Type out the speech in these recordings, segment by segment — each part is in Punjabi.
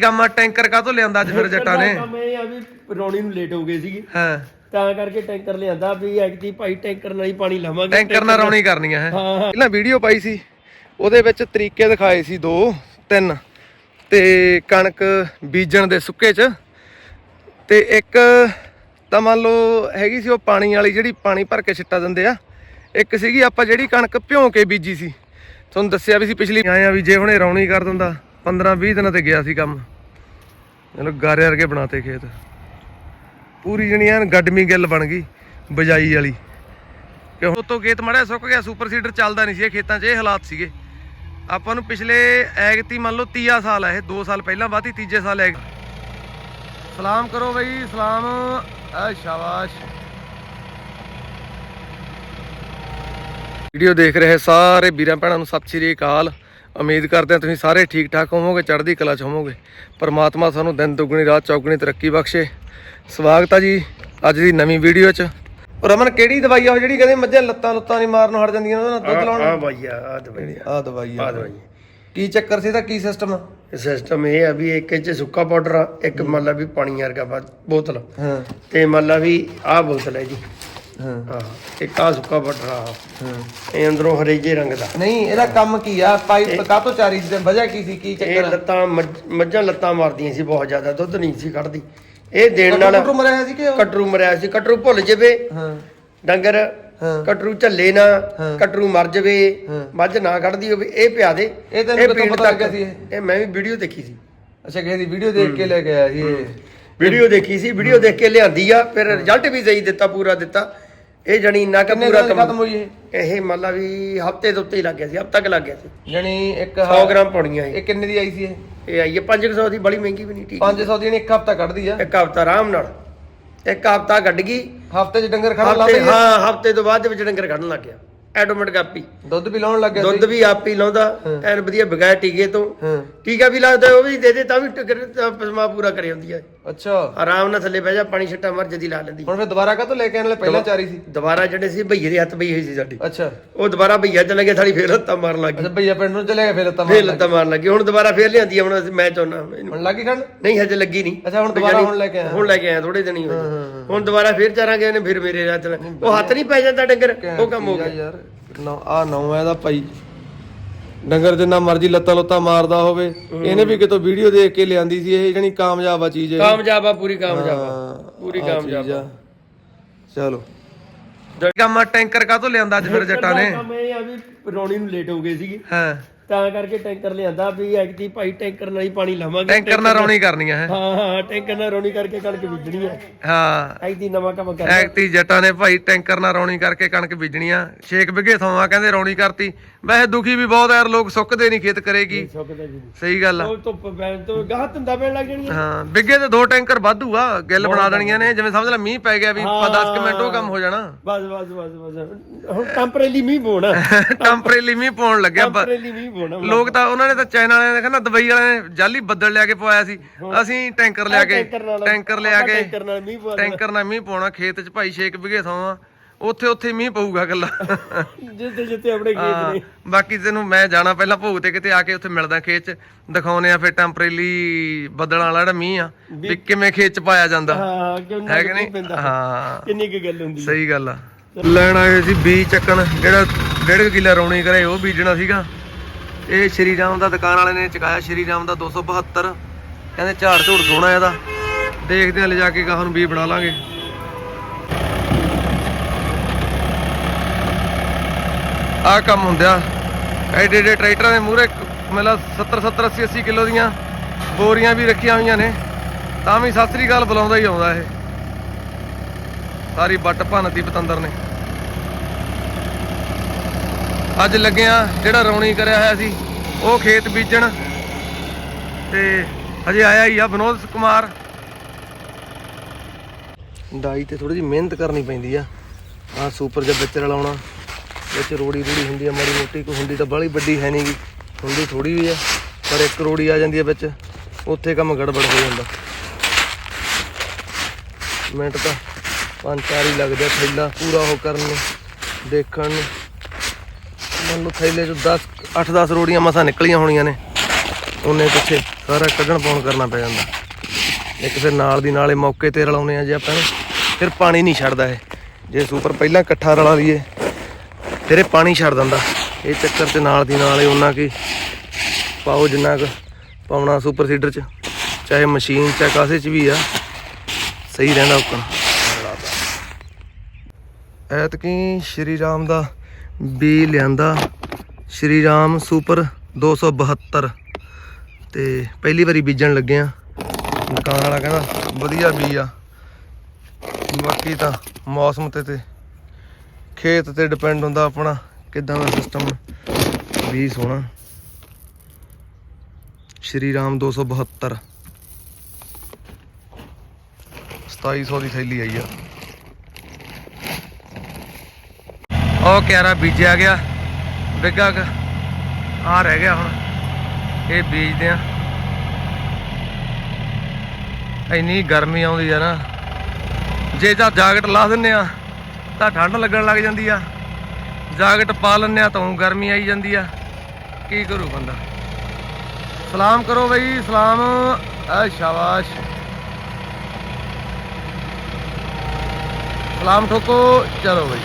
ਕੰਮ ਆ ਟੈਂਕਰ ਕਾਹਤੋਂ ਲਿਆਂਦਾ ਅੱਜ ਫਿਰ ਜੱਟਾਂ ਨੇ? ਕੰਮ ਇਹ ਆ ਵੀ ਰੌਣੀ ਨੂੰ ਲੇਟ ਹੋ ਗਏ ਸੀਗੇ। ਹਾਂ। ਤਾਂ ਕਰਕੇ ਟੈਂਕਰ ਲਿਆਂਦਾ ਵੀ ਐਕਟੀ ਭਾਈ ਟੈਂਕਰ ਨਾਲ ਹੀ ਪਾਣੀ ਲਾਵਾਂਗੇ। ਟੈਂਕਰ ਨਾਲ ਰੌਣੀ ਕਰਨੀਆਂ ਹੈ। ਹਾਂ ਹਾਂ। ਪਹਿਲਾਂ ਵੀਡੀਓ ਪਾਈ ਸੀ। ਉਹਦੇ ਵਿੱਚ ਤਰੀਕੇ ਦਿਖਾਏ ਸੀ ਦੋ ਤਿੰਨ। ਤੇ ਕਣਕ ਬੀਜਣ ਦੇ ਸੁੱਕੇ 'ਚ। ਤੇ ਇੱਕ ਤਾਂ ਮੰਨ ਲਓ ਹੈਗੀ ਸੀ ਉਹ ਪਾਣੀ ਵਾਲੀ ਜਿਹੜੀ ਪਾਣੀ ਭਰ ਕੇ ਛਿੱਟਾ ਦਿੰਦੇ ਆ। ਇੱਕ ਸੀਗੀ ਆਪਾਂ ਜਿਹੜੀ ਕਣਕ ਭਿਉਂ ਕੇ ਬੀਜੀ ਸੀ। ਤੁਹਾਨੂੰ ਦੱਸਿਆ ਵੀ ਸੀ ਪਿਛਲੀ। ਆਏ ਆ ਵੀ ਜੇ ਹੁਣੇ ਰੌਣੀ ਕਰ ਦਿੰਦਾ 15 20 ਦਿਨਾਂ ਤੇ ਗਿਆ ਸੀ ਕੰਮ। ਚਲੋ ਗਾਰੇ ਵਰਗੇ ਬਣਾਤੇ ਖੇਤ। ਪੂਰੀ ਜਣੀ ਐਨ ਗੱਡਮੀ ਗਿੱਲ ਬਣ ਗਈ, ਬਜਾਈ ਵਾਲੀ। ਕਿ ਹੁਣ ਤੋਂ ਖੇਤ ਮੜਿਆ ਸੁੱਕ ਗਿਆ, ਸੁਪਰ ਸੀਡਰ ਚੱਲਦਾ ਨਹੀਂ ਸੀ ਇਹ ਖੇਤਾਂ 'ਚ, ਇਹ ਹਾਲਾਤ ਸੀਗੇ। ਆਪਾਂ ਨੂੰ ਪਿਛਲੇ ਐਗਤੀ ਮੰਨ ਲਓ ਤੀਆ ਸਾਲ ਹੈ ਇਹ 2 ਸਾਲ ਪਹਿਲਾਂ ਬਾਤੀ ਤੀਜੇ ਸਾਲ ਐਗ ਸਲਾਮ ਕਰੋ ਬਈ, ਸਲਾਮ। ਆ ਸ਼ਾਬਾਸ਼। ਵੀਡੀਓ ਦੇਖ ਰਹੇ ਸਾਰੇ ਵੀਰਾਂ ਭੈਣਾਂ ਨੂੰ ਸਤਿ ਸ਼੍ਰੀ ਅਕਾਲ। ਉਮੀਦ ਕਰਦੇ ਹਾਂ ਤੁਸੀਂ ਸਾਰੇ ਠੀਕ ਠਾਕ ਹੋਵੋਗੇ ਚੜ੍ਹਦੀ ਕਲਾ ਚ ਹੋਵੋਗੇ। ਪਰਮਾਤਮਾ ਤੁਹਾਨੂੰ ਦਿਨ ਦੁੱਗਣੀ ਰਾਤ ਚੌਗਣੀ ਤਰੱਕੀ ਬਖਸ਼ੇ। ਸਵਾਗਤ ਆ ਜੀ ਅੱਜ ਦੀ ਨਵੀਂ ਵੀਡੀਓ ਚ। ਔਰ ਅਮਨ ਕਿਹੜੀ ਦਵਾਈ ਆ ਉਹ ਜਿਹੜੀ ਕਹਿੰਦੇ ਮੱਝਾਂ ਲੱਤਾਂ ਲੁੱਤਾਂ ਨਹੀਂ ਮਾਰਨ ਹਟ ਜਾਂਦੀਆਂ ਉਹਦੇ ਨਾਲ ਦੁੱਧ ਲਾਉਣ। ਹਾਂ ਭਾਈ ਆ ਦਵਾਈ ਆ। ਦਵਾਈ ਆ। ਆ ਦਵਾਈ ਕੀ ਚੱਕਰ ਸੀ ਤਾਂ ਕੀ ਸਿਸਟਮ ਸਿਸਟਮ ਇਹ ਆ ਵੀ ਇੱਕ ਚ ਸੁੱਕਾ ਪਾਊਡਰ ਆ ਇੱਕ ਮੰਨ ਲਾ ਵੀ ਪਾਣੀ ਵਰਗਾ ਬਾ- ਬੋਤਲ। ਹਾਂ। ਤੇ ਮੰਨ ਲਾ ਵੀ ਆਹ ਬੋਤਲ ਹੈ ਜੀ। ਹਾਂ। ਹਾਂ ਇੱਕ ਆ ਸੁੱਕਾ ਆ ਹਾਂ। ਇਹ ਅੰਦਰੋਂ ਹਰੇਜੇ ਰੰਗ ਦਾ। ਨਹੀਂ ਇਹਦਾ ਕੰਮ ਕੀ ਆ? ਪਾਈਪ ਕਾਹਤੋਂ ਚਾਰੀ ਸੀ ਵਜ੍ਹਾ ਕੀ ਸੀ? ਕੀ ਇਹ ਚੱਕਰ? ਲੱਤਾਂ ਮੱਝ- ਮੱਝਾਂ ਲੱਤਾਂ ਮਾਰਦੀਆਂ ਸੀ ਬਹੁਤ ਜ਼ਿਆਦਾ ਦੁੱਧ ਨਹੀਂ ਸੀ ਕੱਢਦੀ। ਇਹ ਦੇਣ ਨਾਲ ਕਟਰੂ ਮਰਿਆ ਸੀ ਕਿ ਉਹ? ਕਟਰੂ ਮਰਿਆ ਸੀ। ਕਟਰੂ ਭੁੱਲ ਜਵੇ। ਹਾਂ। ਡੰਗਰ ਹਾਂ। ਕਟਰੂ ਝੱਲੇ ਨਾ ਹਾਂ। ਕਟਰੂ ਮਰ ਜਵੇ। ਹਾਂ। ਮੱਝ ਨਾ ਕੱਢਦੀ ਹੋਵੇ ਇਹ ਪਿਆ ਦੇ। ਇਹ ਤੈਨੂੰ ਕਿੱਥੋਂ ਪੀਣ ਪਤਾ ਤੱਕ- ਲੱਗਿਆ ਸੀ ਇਹ? ਇਹ ਮੈਂ ਵੀ ਵੀਡੀਓ ਦੇਖੀ ਸੀ। ਅੱਛਾ ਕਿਸੇ ਦੀ ਵੀਡੀਓ ਦੇਖ ਕੇ ਲੈ ਕੇ ਆਇਆ ਸੀ ਇਹ। ਵੀਡੀਓ ਦੇਖੀ ਸੀ। ਵੀਡੀਓ ਦੇਖ ਕੇ ਲਿਆਂਦੀ ਆ ਫਿਰ ਰਿਜ਼ਲਟ ਵੀ ਸਹੀ ਦਿੱਤਾ ਪੂਰਾ ਦਿੱਤਾ। ਇਹ ਜਣੀ ਇੰਨਾ ਕੁ ਕਿੰਨੇ ਪੂਰਾ ਦਿਨ 'ਚ ਖਤਮ ਹੋਈ ਇਹ? ਇਹ ਮੰਨ ਲਾ ਵੀ ਹਫ਼ਤੇ ਦੇ ਉੱਤੇ ਹੀ ਲੱਗ ਗਿਆ ਸੀ ਹਫਤਾ ਕੁ ਲੱਗ ਗਿਆ ਸੀ। ਜਣੀ ਇੱਕ 100 ਗ੍ਰਾਮ ਪਾਉਣੀਆਂ ਇਹ। ਇਹ ਕਿੰਨੇ ਦੀ ਆਈ ਸੀ ਇਹ? ਇਹ ਆਈ ਹੈ 500 ਦੀ ਬੜੀ ਮਹਿੰਗੀ ਵੀ ਨਹੀਂ ਠੀਕ 500 ਦੀ ਇਹਨੇ ਇੱਕ ਹਫਤਾ ਕੱਢਦੀ ਆ। ਇੱਕ ਹਫਤਾ ਆਰਾਮ ਨਾਲ। ਇੱਕ ਹਫਤਾ ਕੱਢ ਗਈ। ਹਫ਼ਤੇ 'ਚ ਡੰਗਰ ਖੜਾ ਲਾ ਹਫ਼ਤੇ ਹਾਂ ਹਫ਼ਤੇ ਤੋਂ ਬਾਅਦ ਦੇ ਵਿੱਚ ਡੰਗਰ ਕੱਢਣ ਲੱਗ ਗਿਆ। ਆਟੋਮੈਟਿਕ ਆਪੀ ਦੁੱਧ ਵੀ ਲਾਉਣ ਲੱਗ ਗਿਆ ਦੁੱਧ ਵੀ ਆਪ ਹੀ ਲਾਉਂਦਾ। ਐਨ ਵਧੀਆ ਬਗੈਰ ਟੀਕੇ ਤੋਂ। ਹਾਂ। ਟੀਕਾ ਵੀ ਲੱਗਦਾ ਉਹ ਵੀ ਦੇ ਦੇ ਤਾਂ ਵੀ ਟਿਕਟ ਤਾਂ ਪਸਮਾ ਪੂਰਾ ਕਰੀ ਹੁੰਦੀ ਹੈ ਅੱਛਾ। ਆਰਾਮ ਨਾਲ ਥੱਲੇ ਬਹਿ ਜਾ ਪਾਣੀ ਛੱਟਾ ਮਰ ਜਦੀ ਲਾ ਲੈਂਦੀ। ਹੁਣ ਫਿਰ ਦੁਬਾਰਾ ਕਾਹਤੋਂ ਲੈ ਕੇ ਆਣ ਲੈ ਪਹਿਲਾਂ ਚਾਰੀ ਸੀ। ਦੁਬਾਰਾ ਜਿਹੜੇ ਸੀ ਭਈਏ ਦੇ ਹੱਥ ਪਈ ਹੋਈ ਸੀ ਸਾਡੀ। ਅੱਛਾ। ਉਹ ਦੁਬਾਰਾ ਭਈਆ ਚ ਲੱਗੇ ਥਾਲੀ ਫੇਰ ਲੱਤਾਂ ਮਾਰਨ ਲੱਗ ਅੱਛਾ ਭਈਆ ਪਿੰਡ ਨੂੰ ਚਲੇ ਗਿਆ ਫਿਰ ਤਾਂ ਫੇਰ ਲੱਤਾਂ ਮਾਰਨ ਲੱਗੀ ਹੁਣ ਦੁਬਾਰਾ ਫੇਰ ਲਿਆਂਦੀ ਹੁਣ ਮੈਚ ਆਉਣਾ ਹੁਣ ਲੱਗੀ ਖੰਡ? ਨਹੀਂ ਹਜੇ ਲੱਗੀ ਨਹੀਂ। ਅੱਛਾ ਹੁਣ ਦੁਬਾਰਾ ਹੁਣ ਲੈ ਕੇ ਆਇਆ। ਹੁਣ ਲੈ ਕੇ ਆਇਆ ਥੋੜੇ ਦਿਨ ਹੀ ਹੋਏ। ਹੁਣ ਦੁਬਾਰਾ ਫੇਰ ਚਾਰਾਂਗੇ ਇਹਨੇ ਫਿਰ ਮੇਰੇ ਹੱਥ ਉਹ ਹੱਥ ਨਹੀਂ ਪੈ ਜਾਂਦਾ ਡੰਗਰ। ਉਹ ਕੰਮ ਹੋ ਗਿਆ। ਯਾਰ। ਨਾ ਆ ਨੌ ਇਹਦਾ ਭਾਈ। ਡੰਗਰ ਜਿੰਨਾ ਮਰਜ਼ੀ ਲੱਤਾਂ ਲੁੱਤਾਂ ਮਾਰਦਾ ਹੋਵੇ ਇਹਨੇ ਵੀ ਕਿਤੋਂ ਵੀਡੀਓ ਦੇਖ ਕੇ ਲਿਆਂਦੀ ਸੀ ਇਹ ਜਣੀ ਕਾਮਯਾਬ ਆ ਚੀਜ਼ ਇਹ। ਕਾਮਯਾਬ ਆ ਪੂਰੀ ਕਾਮਯਾਬ ਆ ਹਾਂ, ਪੂਰੀ ਆਹ ਕਾਮਯਾਬ। ਚੀਜ਼ ਆ। ਚਲੋ। ਕੰਮ ਆ ਟੈਂਕਰ ਕਾਹਤੋਂ ਲਿਆਂਦਾ ਅੱਜ ਫਿਰ ਜੱਟਾਂ ਨੇ? ਕੰਮ ਇਹ ਆ ਵੀ ਰੌਣੀ ਨੂੰ ਲੇਟ ਹੋ ਗਏ ਸੀਗੇ। ਹਾਂ। ਤਾਂ ਕਰਕੇ ਟੈਂਕਰ ਲਿਆਂਦਾ ਵੀ ਐਕਟੀ ਭਾਈ ਟੈਂਕਰ ਨਾਲ ਹੀ ਪਾਣੀ ਲਾਵਾਂਗੇ ਟੈਂਕਰ ਨਾਲ ਰੌਣੀ ਕਰਨੀਆਂ ਹੈ। ਹਾਂ ਹਾਂ ਟੈਂਕਰ ਨਾਲ ਰੌਣੀ ਕਰਕੇ ਕਣਕ ਬੀਜਣੀ ਹੈ। ਹਾਂ। ਐਕਟੀ ਨਵਾਂ ਕੰਮ ਕਰਨਾ। ਐਕਤੀ ਜੱਟਾਂ ਨੇ ਭਾਈ ਟੈਂਕਰ ਨਾਲ ਰੌਣੀ ਕਰਕੇ ਕਣਕ ਬੀਜਣੀਆਂ। 6 ਵਿਗੇ ਥਾਵਾਂ ਕਹਿੰਦੇ ਰੌਣੀ ਕਰਤੀ। ਵੈਸੇ ਦੁਖੀ ਵੀ ਬਹੁਤ ਯਾਰ ਲੋਕ ਸੁੱਕਦੇ ਨਹੀਂ ਖੇਤ ਕਰੇਗੀ। ਸੁੱਕਦਾ ਜੀ ਸਹੀ ਗੱਲ ਆ। ਧੁੱਪ ਪੈਣ ਤੋਂ ਗਾਹ ਧੰਦਾ ਪੈਣ ਲੱਗ ਜਾਣੀ ਹਾਂ ਬਿੱਗੇ ਤੇ ਦੋ ਟੈਂਕਰ ਵਾਧੂ ਆ ਗਿੱਲ ਬਣਾ ਦੇਣੀਆਂ ਨੇ ਜਿਵੇਂ ਸਮਝ ਲੈ ਮੀਂਹ ਪੈ ਗਿਆ ਵੀ 10 ਕੁ ਮਿੰਟ ਉਹ ਕੰਮ ਹੋ ਜਾਣਾ। ਬਸ ਬਸ ਬਸ ਬਸ। ਹੁਣ ਟੈਂਪਰੇਰੀ ਮੀਂਹ ਪੋਣਾ ਟੈਂਪਰੇਰੀ ਮੀਂਹ ਪਾਉਣ ਲੱਗਿਆ ਟੈਂਪਰੇਰੀ ਮੀਂਹ ਲੋਕ ਤਾਂ ਉਹਨਾਂ ਨੇ ਤਾਂ ਚਾਈਨਾ ਵਾਲਿਆਂ ਨੇ ਕਹਿੰਦਾ ਦੁਬਈ ਵਾਲਿਆਂ ਨੇ ਜਾਲੀ ਬੱਦਲ ਲਿਆ ਕੇ ਪਵਾਇਆ ਸੀ। ਅਸੀਂ ਟੈਂਕਰ ਲਿਆ ਕੇ ਟੈਂਕਰ ਲਿਆ ਕੇ ਟੈਂਕਰ ਨਾਲ ਮੀਂਹ ਪਵਾ ਟੈਂਕਰ ਨਾਲ ਮੀਂਹ ਪਾਉਣਾ ਖੇਤ 'ਚ ਭਾਈ 6 ਵਿਗੇ ਥਾਵਾਂ। ਉੱਥੇ ਉੱਥੇ ਮੀਂਹ ਪਊਗਾ ਗੱਲਾਂ ਜਿੱਥੇ ਜਿੱਥੇ ਆਪਣੇ ਖੇਤ ਨੇ। ਬਾਕੀ ਤੈਨੂੰ ਮੈਂ ਜਾਣਾ ਪਹਿਲਾਂ ਭੋਗ ਤੇ ਕਿਤੇ ਆ ਕੇ ਉੱਥੇ ਮਿਲਦਾ ਖੇਤ 'ਚ। ਦਿਖਾਉਨੇ ਆ ਫਿਰ ਟੈਂਪਰੇਰੀ ਬੱਦਲਾਂ ਵਾਲਾ ਜਿਹੜਾ ਮੀਂਹ ਆ ਵੀ ਕਿਵੇਂ ਖੇਤ 'ਚ ਪਾਇਆ ਜਾਂਦਾ। ਹਾਂ ਹੈ ਕਿ ਨਹੀਂ? ਹਾਂ। ਕਿੰਨੀ ਕੁ ਗੱਲ ਹੁੰਦੀ ਸਹੀ ਗੱਲ ਆ। ਲੈਣ ਆਏ ਸੀ ਬੀਜ ਚੱਕਣ ਜਿਹੜਾ ਡੇਢ ਕਿੱਲਾ ਰੌਣੀ ਕਰੇ ਉਹ ਬੀਜਣਾ ਸੀਗਾ। ਇਹ ਸ਼੍ਰੀ ਰਾਮ ਦਾ ਦੁਕਾਨ ਵਾਲੇ ਨੇ ਚਕਾਇਆ, ਸ਼੍ਰੀ ਰਾਮ ਦਾ 272 ਕਹਿੰਦੇ ਝਾੜ ਝੂੜ ਸੋਹਣਾ ਇਹਦਾ। ਦੇਖਦੇ ਆ ਲਿਜਾ ਕੇ ਗਾਹਾਂ ਨੂੰ ਬੀਜ ਬਣਾ ਲਾਂਗੇ। ਆਹ ਕੰਮ ਹੁੰਦਿਆ। ਐਡੇ ਐਡੇ ਟਰੈਕਟਰਾਂ ਦੇ ਮੂਹਰੇ ਮਤਲਬ 70 70 80 80 ਕਿਲੋ ਦੀਆਂ ਬੋਰੀਆਂ ਵੀ ਰੱਖੀਆਂ ਹੋਈਆਂ ਨੇ। ਤਾਂ ਵੀ ਸਤਿ ਸ੍ਰੀ ਅਕਾਲ ਬੁਲਾਉਂਦਾ ਹੀ ਆਉਂਦਾ ਇਹ। ਸਾਰੀ ਬੱਟ ਭੰਨਤੀ ਪਤੰਦਰ ਨੇ। ਅੱਜ ਲੱਗਿਆ ਜਿਹੜਾ ਰੌਣੀ ਕਰਿਆ ਹੋਇਆ ਸੀ, ਉਹ ਖੇਤ ਬੀਜਣ। ਤੇ ਹਜੇ ਆਇਆ ਹੀ ਆ ਵਿਨੋਦ ਕੁਮਾਰ। ਡਾਈ ਤੇ ਥੋੜੀ ਜਿਹੀ ਮਿਹਨਤ ਕਰਨੀ ਪੈਂਦੀ ਆ। ਆ ਸੁਪਰ ਜਿਹਾ ਵਿੱਚ ਰਲਾਉਣਾ ਵਿੱਚ ਰੋੜੀ ਰੂੜੀ ਹੁੰਦੀ ਆ, ਮਾੜੀ ਮੋਟੀ ਕੋ ਹੁੰਦੀ ਤਾਂ ਬਾਹਲੀ ਵੱਡੀ ਹੈ ਨਹੀਂਗੀ ਹੁੰਦੀ ਥੋੜੀ ਵੀ ਆ, ਪਰ ਇੱਕ ਰੋੜੀ ਆ ਜਾਂਦੀ ਆ ਵਿੱਚ, ਉੱਥੇ ਕੰਮ ਗੜਬੜ ਹੋ ਜਾਂਦਾ। ਮਿੰਟ ਤਾਂ ਪੰਜ ਚਾਰ ਹੀ ਲੱਗਦੇ ਆ ਥੈਲਾ ਪੂਰਾ ਉਹ ਕਰਨ ਨੂੰ, ਦੇਖਣ ਨੂੰ। ਮੰਨ ਲਓ ਥੈਲੇ ਚੋਂ 10 8-10 ਰੋੜੀਆਂ ਮਸਾਂ ਨਿਕਲੀਆਂ ਹੋਣੀਆਂ ਨੇ, ਉਹਨੇ ਪਿੱਛੇ ਸਾਰਾ ਕੱਢਣ ਪਾਉਣ ਕਰਨਾ ਪੈ ਜਾਂਦਾ। ਇੱਕ ਫਿਰ ਨਾਲ ਦੀ ਨਾਲੇ ਮੌਕੇ ਤੇ ਰਲਾਉਨੇ ਆ ਜੇ ਆਪਾਂ ਨੂੰ ਫਿਰ ਪਾਣੀ ਨਹੀਂ ਛੱਡਦਾ ਇਹ। ਜੇ ਸੁਪਰ ਪਹਿਲਾਂ ਇਕੱਠਾ ਰਲਾ ਲਈਏ, ਫਿਰ ਇਹ ਪਾਣੀ ਛੱਡ ਦਿੰਦਾ। ਇਹ ਚੱਕਰ ਤੇ ਨਾਲ ਦੀ ਨਾਲ ਹੀ ਉਹਨਾਂ ਕੀ ਪਾਓ ਜਿੰਨਾ ਕੁ ਪਾਉਣਾ ਸੁਪਰ ਸੀਡਰ ਚ, ਚਾਹੇ ਮਸ਼ੀਨ ਚਾਹੇ ਕਾਸੇ ਚ ਵੀ ਆ, ਸਹੀ ਰਹਿੰਦਾ ਉੱਕਣ ਐਤਕੀ ਸ਼੍ਰੀ ਰਾਮ ਦਾ ਬੀ ਲਿਆਂਦਾ। ਸ਼੍ਰੀ ਰਾਮ ਸੁਪਰ 272 ਤੇ ਪਹਿਲੀ ਵਾਰੀ ਬੀਜਣ ਲੱਗੇ ਆ। ਦੁਕਾਨ ਵਾਲਾ ਕਹਿੰਦਾ, ਵਧੀਆ ਬੀ ਆ। ਬਾਕੀ ਤਾਂ ਮੌਸਮ ਤੇ ਤੇ ਖੇਤ ਤੇ ਡਿਪੈਂਡ ਹੁੰਦਾ ਆਪਣਾ, ਕਿਦਾਂ ਦਾ ਸਿਸਟਮ ਵੀ ਸੋਹਣਾ। ਸ਼੍ਰੀ ਰਾਮ 272 2700 ਦੀ ਥੈਲੀ ਆਈ ਆ। ਉਹ ਕਿਆਰਾ ਬੀਜਿਆ ਗਿਆ ਬਿੱਗਾ ਕ ਆ ਰਹਿ ਗਿਆ ਹੁਣ, ਇਹ ਬੀਜਦੇ ਆ। ਇੰਨੀ ਗਰਮੀ ਆਉਂਦੀ ਆ ਨਾ, ਜੇ ਤਾਂ ਜਾਕਟ ਲਾ ਦਿੰਨੇ ਆ, ਤਾਂ ਠੰਡ ਲੱਗਣ ਲੱਗ ਜਾਂਦੀ ਆ। ਜਾਕਟ ਪਾ ਲੈਂਦੇ ਆ ਤਾਂ ਊਂ ਗਰਮੀ ਆਈ ਜਾਂਦੀ ਆ। ਕੀ ਕਰੂ ਬੰਦਾ? ਸਲਾਮ ਕਰੋ ਬਈ, ਸਲਾਮ। ਆ ਸ਼ਾਬਾਸ਼। ਸਲਾਮ ਠੋਕੋ, ਚਲੋ ਬਈ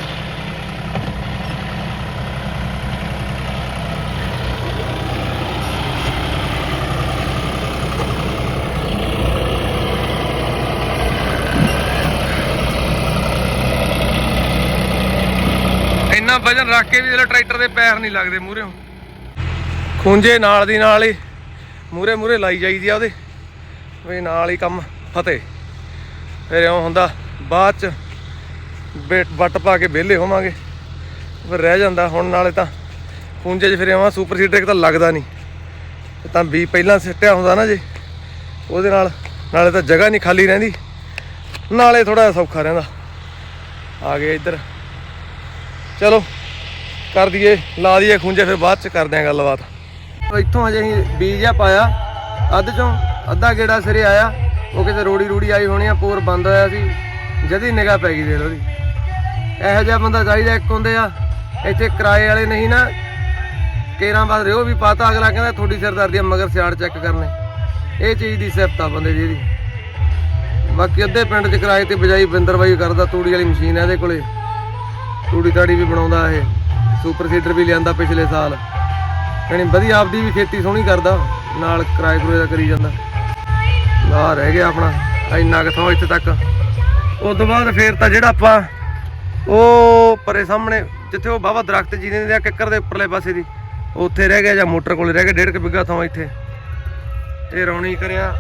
ਇੰਨਾ ਵਜਨ ਰੱਖ ਕੇ ਵੀ ਜਿਹੜਾ ਟਰੈਕਟਰ ਦੇ ਪੈਰ ਨਹੀਂ ਲੱਗਦੇ ਮੂਹਰੇ। ਖੁੰਝੇ ਨਾਲ ਦੀ ਨਾਲ ਹੀ ਮੂਹਰੇ ਮੂਹਰੇ ਲਾਈ ਜਾਈਦੀ ਆ ਉਹਦੇ। ਵੀ ਨਾਲ ਹੀ ਕੰਮ, ਫਤਿਹ। ਫਿਰ ਇਉਂ ਹੁੰਦਾ, ਬਾਅਦ ਚ ਬੇ- ਵੱਟ ਪਾ ਕੇ ਵਿਹਲੇ ਹੋਵਾਂਗੇ। ਫਿਰ ਰਹਿ ਜਾਂਦਾ, ਹੁਣ ਨਾਲੇ ਤਾਂ ਖੁੰਝੇ 'ਚ ਫਿਰ ਇਉਂ ਸੁਪਰ ਸੀਡਰ ਇੱਕ ਤਾਂ ਲੱਗਦਾ ਨਹੀਂ। ਤਾਂ ਵੀ ਪਹਿਲਾਂ ਸਿੱਟਿਆ ਹੁੰਦਾ ਨਾ ਜੇ, ਉਹਦੇ ਨਾਲ, ਨਾਲੇ ਤਾਂ ਜਗ੍ਹਾ ਨਹੀਂ ਖਾਲੀ ਰਹਿੰਦੀ। ਨਾਲੇ ਥੋੜਾ ਸੌਖਾ ਰਹਿੰਦਾ। ਆ ਗਏ ਇੱਧਰ। ਚਲੋ। ਕਰ ਦਈਏ, ਲਾ ਦਈਏ ਖੁੰਝੇ, ਫਿਰ ਬਾਅਦ ਚ ਕਰਦੇ ਆਂ ਗੱਲਬਾਤ। ਇੱਥੋਂ ਅਜੇ ਅਸੀਂ ਬੀਜ ਆ ਪਾਇਆ, ਅੱਧ ਚੋਂ, ਅੱਧਾ ਗੇੜਾ ਸਿਰੇ ਆਇਆ, ਉਹ ਕਿਤੇ ਰੋੜੀ ਰੂੜੀ ਆਈ ਹੋਣੀ ਆ, ਪੋਰ ਬੰਦ ਹੋਇਆ ਸੀ, ਜਦੀ ਨਿਗਾਹ ਪੈ ਗਈ ਦੇ ਉਹਦੀ ਇਹੋ ਜਿਹਾ ਬੰਦਾ ਚਾਹੀਦਾ ਇੱਕ ਹੁੰਦੇ ਆ, ਇੱਥੇ ਕਿਰਾਏ ਵਾਲੇ ਨਹੀਂ ਨਾ, ਕੇਰਾਂ ਬਾਅਦ ਰਿਓ ਵੀ ਪਾਤਾ, ਅਗਲਾ ਕਹਿੰਦਾ ਤੁਹਾਡੀ ਸਿਰਦਰਦੀ ਆ, ਮਗਰ ਸਿਆੜ ਚੈੱਕ ਕਰਨੇ। ਇਹ ਚੀਜ਼ ਦੀ ਸਿਫਤ ਆ ਬੰਦੇ ਦੀ ਇਹਦੀ। ਬਾਕੀ ਅੱਧੇ ਪਿੰਡ 'ਚ ਕਿਰਾਏ ਤੇ ਬਜਾਈ ਬਿੰਦਰ ਬਾਈ ਕਰਦਾ, ਤੂੜੀ ਵਾਲੀ ਮਸ਼ੀਨ ਆ ਇਹਦੇ ਕੋਲੇ। ਤੂੜੀ ਤਾੜੀ ਵੀ ਬਣਾਉਂਦਾ ਇਹ। ਸੁਪਰ ਸੀਡਰ ਵੀ ਲਿਆਂਦਾ ਪਿਛਲੇ ਸਾਲ। ਯਾਨੀ ਵਧੀਆ ਆਪਦੀ ਵੀ ਖੇਤੀ ਸੋਹਣੀ ਕਰਦਾ, ਨਾਲ ਕਿਰਾਏ ਕਰੂਏ ਦਾ ਕਰੀ ਜਾਂਦਾ। ਆ ਰਹਿ ਗਿਆ ਆਪਣਾ, ਇੰਨਾ ਕਿਥੋਂ ਇੱਥੇ ਤੱਕ। ਉਸ ਤੋਂ ਬਾਅਦ ਫੇਰ ਤਾਂ ਜਿਹੜਾ ਆਪਾਂ ਉਹ ਪਰੇ ਸਾਹਮਣੇ, ਜਿੱਥੇ ਉਹ ਬਾਬਾ ਦਰਖਤ ਜੀ ਨੇ ਕਿੱਕਰ ਦੇ ਉੱਪਰਲੇ ਪਾਸੇ ਦੀ ਉੱਥੇ ਰਹਿ ਗਿਆ ਜਾਂ ਮੋਟਰ ਕੋਲੇ ਰਹਿ ਗਿਆ, ਡੇਢ ਕੁ ਬਿੱਗਾ ਥਾਂ ਇੱਥੇ। ਤੇ ਰੌਣੀ ਕਰਿਆ,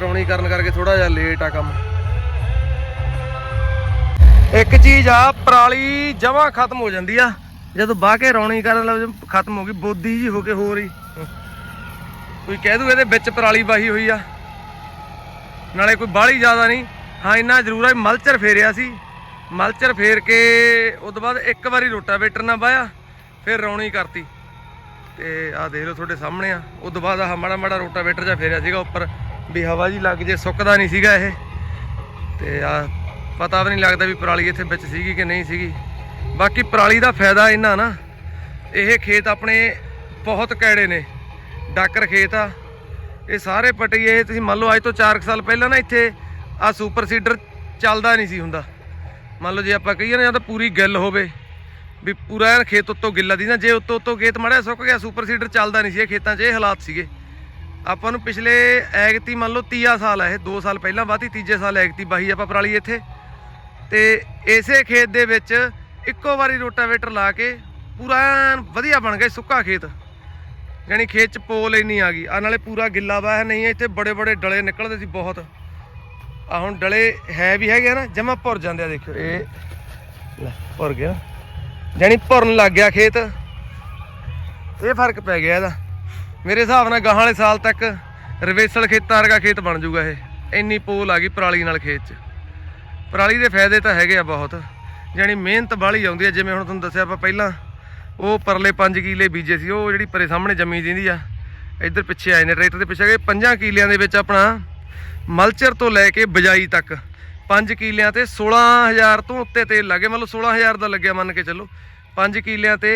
ਰੌਣੀ ਕਰਨ ਕਰਕੇ ਥੋੜਾ ਜਿਹਾ ਲੇਟ ਆ ਕੰਮ। ਇੱਕ ਚੀਜ਼ ਆ, ਪਰਾਲੀ ਜਮਾ ਖਤਮ ਹੋ ਜਾਂਦੀ ਆ। ਜਦੋਂ ਬਾਹ ਕੇ ਰੌਣੀ ਕਰਨ ਲੱਗ ਖਤਮ ਹੋ ਗਈ, ਬੋਦੀ ਜੀ ਹੋ ਕੇ ਹੋ। ਰਹੀ ਕੋਈ ਕਹਿ ਦੂ ਇਹਦੇ ਵਿੱਚ ਪਰਾਲੀ ਵਾਹੀ ਹੋਈ ਆ। ਨਾਲੇ ਕੋਈ ਬਾਹਲੀ ਜ਼ਿਆਦਾ ਨਹੀਂ। ਹਾਂ, ਇੰਨਾ ਜ਼ਰੂਰ ਆ ਮਲਚਰ ਫੇਰਿਆ ਸੀ। ਮਲਚਰ ਫੇਰ ਕੇ ਉਸ ਤੋਂ ਬਾਅਦ ਇੱਕ ਵਾਰੀ ਰੋਟਾਵੇਟਰ ਨਾਲ ਵਾਇਆ ਫਿਰ ਰੌਣੀ ਕਰਤੀ। ਤੇ ਆਹ ਦੇਖ ਲਓ ਤੁਹਾਡੇ ਸਾਹਮਣੇ ਆ। ਉਸ ਤੋਂ ਬਾਅਦ ਆਹ ਮਾੜਾ ਮਾੜਾ ਰੋਟਾਵੇਟਰ ਜਿਹਾ ਫੇਰਿਆ ਸੀਗਾ ਉੱਪਰ। ਵੀ ਹਵਾ ਜੀ ਲੱਗ ਜੇ, ਸੁੱਕਦਾ ਨਹੀਂ ਸੀਗਾ ਇਹ। ਤੇ ਆ ਪਤਾ ਵੀ ਨਹੀਂ ਲੱਗਦਾ ਵੀ ਪਰਾਲੀ ਇੱਥੇ ਵਿੱਚ ਸੀਗੀ ਕਿ ਨਹੀਂ ਸੀਗੀ। ਬਾਕੀ ਪਰਾਲੀ ਦਾ ਫਾਇਦਾ ਇਹਨਾਂ ਨਾ, ਇਹ ਖੇਤ ਆਪਣੇ ਬਹੁਤ ਕੈੜੇ ਨੇ, ਡਾਕਰ ਖੇਤ ਆ, ਇਹ ਸਾਰੇ ਪਟੀਏ, ਤੁਸੀਂ ਮੰਨ ਲਓ ਅੱਜ ਤੋਂ 4 ਸਾਲ ਪਹਿਲਾਂ ਨਾ ਇੱਥੇ ਆ ਸੁਪਰ ਸੀਡਰ ਚੱਲਦਾ ਨਹੀਂ ਸੀ ਹੁੰਦਾ। ਮੰਨ ਲਓ ਜੇ ਆਪਾਂ ਕਹੀਏ ਨਾ ਜਾਂ ਤਾਂ ਪੂਰੀ ਗਿੱਲ ਹੋਵੇ, ਵੀ ਪੂਰਾ ਐਨ ਖੇਤ ਉੱਤੋਂ ਗਿੱਲਾ ਦੀ ਨਾ, ਜੇ ਉੱਤੋਂ ਉੱਤੋਂ ਖੇਤ ਮੜਿਆ ਸੁੱਕ ਗਿਆ ਸੁਪਰ ਸੀਡਰ ਚੱਲਦਾ ਨਹੀਂ ਸੀ ਇਹ ਖੇਤਾਂ 'ਚ, ਇਹ ਹਾਲਾਤ ਸੀਗੇ। ਆਪਾਂ ਨੂੰ ਪਿਛਲੇ ਐਗਤੀ ਮੰਨ ਲਓ ਤੀਆ ਸਾਲ ਹੈ ਇਹ 2 ਸਾਲ ਪਹਿਲਾਂ ਬਾਤੀ ਤੀਜੇ ਸਾਲ ਐਗਤੀ ਬਾਹੀ ਆਪਾਂ ਪਰਾਲੀ ਇੱਥੇ। ਤੇ ਇਸੇ ਖੇਤ ਦੇ ਵਿੱਚ ਇੱਕੋ ਵਾਰੀ ਰੋਟਾਵੇਟਰ ਲਾ ਕੇ ਪੂਰਾ ਐਨ ਵਧੀਆ ਬਣ ਗਿਆ ਸੁੱਕਾ ਖੇਤ। ਯਾਨੀ ਖੇਤ ਚ ਪੋਲ ਇੰਨੀ ਆ ਗਈ। ਆ ਨਾਲੇ ਪੂਰਾ ਗਿੱਲਾ ਵਾ ਨਹੀਂ ਇੱਥੇ ਬੜੇ ਬੜੇ ਡਲੇ ਨਿਕਲਦੇ ਸੀ ਬਹੁਤ। ਆ ਹੁਣ ਡਲੇ ਹੈ ਵੀ ਹੈਗੇ ਆ ਨਾ, ਜਮਾ ਭੁਰ ਜਾਂਦੇ ਆ, ਦੇਖਿਓ। ਇਹ ਲੈ, ਭੁਰ ਗਿਆ। ਯਾਨੀ ਭੁਰਨ ਲੱਗ ਗਿਆ ਖੇਤ। ਇਹ ਫ਼ਰਕ ਪੈ ਗਿਆ ਇਹਦਾ। ਮੇਰੇ ਹਿਸਾਬ ਨਾਲ ਗਾਹਾਂ ਵਾਲੇ ਸਾਲ ਤੱਕ ਰਵੇਸਲ ਖੇਤਾਂ ਵਰਗਾ ਖੇਤ ਬਣ ਜਾਊਗਾ ਇਹ। ਇੰਨੀ ਪੋਲ ਆ ਗਈ ਪਰਾਲੀ ਨਾਲ ਖੇਤ 'ਚ। ਪਰਾਲੀ ਦੇ ਫਾਇਦੇ ਤਾਂ ਹੈਗੇ ਆ ਬਹੁਤ। ਯਾਨੀ ਮਿਹਨਤ ਬਾਹਲੀ ਆਉਂਦੀ ਹੈ ਜਿਵੇਂ ਹੁਣ ਤੁਹਾਨੂੰ ਦੱਸਿਆ ਆਪਾਂ ਪਹਿਲਾਂ, ਉਹ ਪਰਲੇ 5 ਕਿਲੇ ਬੀਜੇ ਸੀ, ਉਹ ਜਿਹੜੀ ਪਰੇ ਸਾਹਮਣੇ ਜੰਮੀ ਦਿੰਦੀ ਆ, ਇੱਧਰ ਪਿੱਛੇ ਆਏ ਨੇ, ਟਰੈਕਟਰ ਦੇ ਪਿੱਛੇ ਗਏ 5 ਕਿਲਿਆਂ ਦੇ ਵਿੱਚ ਆਪਣਾ ਮਲਚਰ ਤੋਂ ਲੈ ਕੇ ਬਜਾਈ ਤੱਕ 5 ਕਿਲਿਆਂ ਤੇ 16000 ਤੋਂ ਉੱਤੇ ਤੇਲ ਲੱਗੇ, ਮਤਲਬ 16000 ਦਾ ਲੱਗਿਆ ਮੰਨ ਕੇ ਚੱਲੋ 5 ਕਿਲਿਆਂ ਤੇ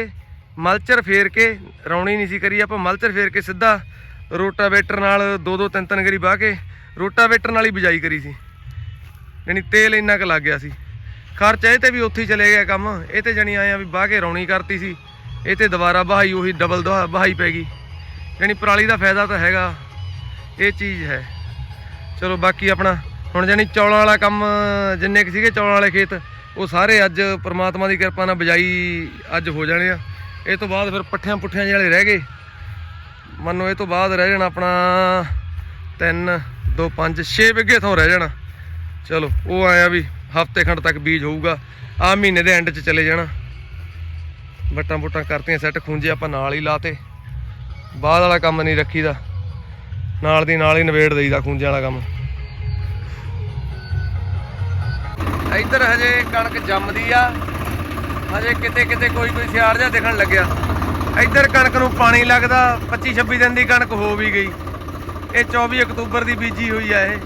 ਮਲਚਰ ਫੇਰ ਕੇ, ਰੌਣੀ ਨਹੀਂ ਸੀ ਕਰੀ, ਆਪਾਂ ਮਲਚਰ ਫੇਰ ਕੇ ਸਿੱਧਾ ਰੋਟਾਵੇਟਰ ਨਾਲ ਦੋ ਦੋ ਤਿੰਨ ਤਿੰਨ ਗਰੀ ਵਾਹ ਕੇ ਰੋਟਾਵੇਟਰ ਨਾਲ ਹੀ ਬਿਜਾਈ ਕਰੀ ਸੀ, ਯਾਨੀ ਤੇਲ ਇੰਨਾ ਕੁ ਲੱਗ ਗਿਆ ਸੀ। ਖਰਚ ਇਹ ਤੇ ਵੀ ਉੱਥੇ ਹੀ ਚਲੇ ਗਿਆ ਕੰਮ। ਇਹ ਤੇ ਜਣੀ ਆਇਆ ਵੀ ਬਾਹ ਕੇ ਰੌਣੀ ਕਰਤੀ ਸੀ। ਇਹ ਤੇ ਦੁਬਾਰਾ ਬਹਾਈ ਉਹੀ ਡਬਲ ਬਹਾਈ ਪੈ ਗਈ। ਯਾਨੀ ਪਰਾਲੀ ਦਾ ਫਾਇਦਾ ਤਾਂ ਹੈਗਾ। ਇਹ ਚੀਜ਼ ਹੈ। ਚਲੋ ਬਾਕੀ ਆਪਣਾ, ਹੁਣ ਜਾਨੀ ਚੌਲਾਂ ਵਾਲਾ ਕੰਮ, ਜਿੰਨੇ ਕੁ ਸੀਗੇ ਚੌਲਾਂ ਵਾਲੇ ਖੇਤ, ਉਹ ਸਾਰੇ ਅੱਜ ਪ੍ਰਮਾਤਮਾ ਦੀ ਕਿਰਪਾ ਨਾਲ ਬਜਾਈ ਅੱਜ ਹੋ ਜਾਣੇ ਆ। ਇਹ ਤੋਂ ਬਾਅਦ ਫਿਰ ਪੱਠਿਆਂ ਪੁੱਠਿਆਂ ਜਿਹੜੇ ਰਹਿ ਗਏ। ਮੰਨੋ ਇਹ ਤੋਂ ਬਾਅਦ ਰਹਿ ਜਾਣਾ ਆਪਣਾ 3 2 5 6 ਵਿਗੇ ਤੋਂ ਰਹਿ ਜਾਣਾ। ਚਲੋ, ਉਹ ਆਇਆ ਵੀ ਹਫ਼ਤੇ ਖੰਡ ਤੱਕ ਬੀਜ ਹੋਊਗਾ ਆ ਮਹੀਨੇ ਦੇ ਐਂਡ 'ਚ ਚਲੇ ਜਾਣਾ। ਬੱਟਾਂ ਬੁੱਟਾਂ ਕਰਤੀਆਂ ਸੈੱਟ ਖੁੰਝੇ ਆਪਾਂ ਨਾਲ ਹੀ ਲਾਤੇ। ਬਾਅਦ ਵਾਲਾ ਕੰਮ ਨਹੀਂ ਰੱਖੀਦਾ। ਨਾਲ ਦੀ ਨਾਲ ਹੀ ਨਵੇੜ ਦੇਈਦਾ ਖੁੰਝੇ ਵਾਲਾ ਕੰਮ। ਇੱਧਰ ਹਜੇ ਕਣਕ ਜੰਮਦੀ ਆ। ਹਜੇ ਕਿਤੇ ਕਿਤੇ ਕੋਈ ਕੋਈ ਸਿਆੜ ਜਿਹਾ ਦਿਖਣ ਲੱਗਿਆ। ਇੱਧਰ ਕਣਕ ਨੂੰ ਪਾਣੀ ਲੱਗਦਾ 25 26 ਦਿਨ ਦੀ ਕਣਕ ਹੋ ਵੀ ਗਈ। ਇਹ 24 ਅਕਤੂਬਰ ਦੀ ਬੀਜੀ ਹੋਈ ਆ ਇਹ।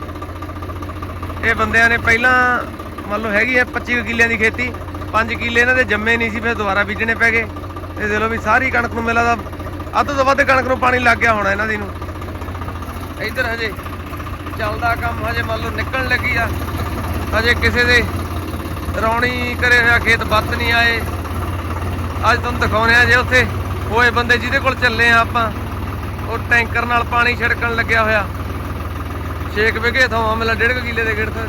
ਇਹ ਬੰਦਿਆਂ ਨੇ ਪਹਿਲਾਂ ਮੰਨ ਲਓ ਹੈਗੀ ਹੈ 25 ਕੁ ਕਿੱਲਿਆਂ ਦੀ ਖੇਤੀ 5 ਕਿੱਲੇ ਇਹਨਾਂ ਦੇ ਜੰਮੇ ਨਹੀਂ ਸੀ, ਫਿਰ ਦੁਬਾਰਾ ਬੀਜਣੇ ਪੈ ਗਏ। ਇਹ ਦੇ ਲੋ ਵੀ ਸਾਰੀ ਕਣਕ ਨੂੰ ਮਿਲਾ ਦਾ ਅੱਧ ਤੋਂ ਵੱਧ ਕਣਕ ਨੂੰ ਪਾਣੀ ਲੱਗ ਗਿਆ ਹੋਣਾ ਇਹਨਾਂ ਦੀ ਨੂੰ। ਇੱਧਰ ਹਜੇ ਚੱਲਦਾ ਕੰਮ ਹਜੇ ਮੰਨ ਲਓ ਨਿਕਲਣ ਲੱਗੀ ਆ। ਹਜੇ ਕਿਸੇ ਦੇ ਰੌਣੀ ਕਰੇ ਹੋਇਆ ਖੇਤ ਬੱਤ ਨਹੀਂ ਆਏ। ਅੱਜ ਤੁਹਾਨੂੰ ਦਿਖਾਉਣੇ ਆ ਜੇ ਉੱਥੇ ਹੋਏ ਬੰਦੇ ਜਿਹਦੇ ਕੋਲ ਚੱਲੇ ਆ ਆਪਾਂ। ਉਹ ਟੈਂਕਰ ਨਾਲ ਪਾਣੀ ਛਿੜਕਣ ਲੱਗਿਆ ਹੋਇਆ। 6 ਵਿਗੇ ਥਾਂ ਮਿਲਾ 1.5 ਕਿੱਲੇ ਦੇ ਗੇੜ ਤੇ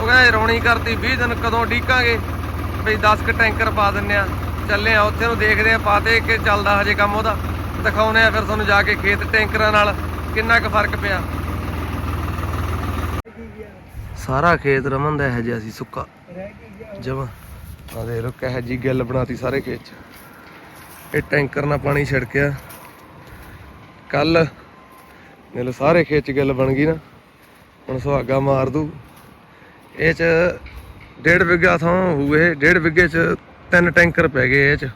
ਉਹ ਕਹਿੰਦਾ ਰੌਣੀ ਕਰਤੀ 20 ਦਿਨ ਕਦੋਂ ਢੀਕਾਂਗੇ ਬਈ 10 ਕ ਟੈਂਕਰ ਪਾ ਦਿੰਨੇ ਆ। ਚੱਲੇ ਆ, ਉੱਥੇ ਨੂੰ ਦੇਖਦੇ ਆ ਪਾਤੇ ਕਿ ਚੱਲਦਾ ਹਜੇ ਕੰਮ ਉਹਦਾ। ਦਿਖਾਉਣੇ ਆ ਫਿਰ ਤੁਹਾਨੂੰ ਜਾ ਕੇ ਖੇਤ ਟੈਂਕਰਾਂ ਨਾਲ ਕਿੰਨਾ ਕੁ ਫ਼ਰਕ ਪਿਆ। ਸਾਰਾ ਖੇਤ ਰਮਨ ਦਾ ਹੈ ਜਿਹਾ ਸੀ ਸੁੱਕਾ। ਜਮਾ। ਆ ਦੇਖ ਲੋ ਕਹੇ ਜੀ ਗੱਲ ਬਣਾਤੀ ਸਾਰੇ ਖੇਤ ਚ। ਇਹ ਟੈਂਕਰ ਨਾਲ ਪਾਣੀ ਛਿੜਕਿਆ। ਕੱਲ ਦੇਖ ਲੋ ਸਾਰੇ ਖੇਤ ਚ ਗੱਲ ਬਣ ਗਈ ਨਾ। ਹੁਣ ਸੁਹਾਗਾ ਮਾਰ ਦੂ। ਇਹ ਚ ਡੇਢ ਵਿਗਾ ਥਾਂ ਹੋਏ ਡੇਢ ਵਿਗੇ ਚ ਤਿੰਨ ਟੈਂਕਰ ਪੈ ਗਏ ਇਹ ਚ।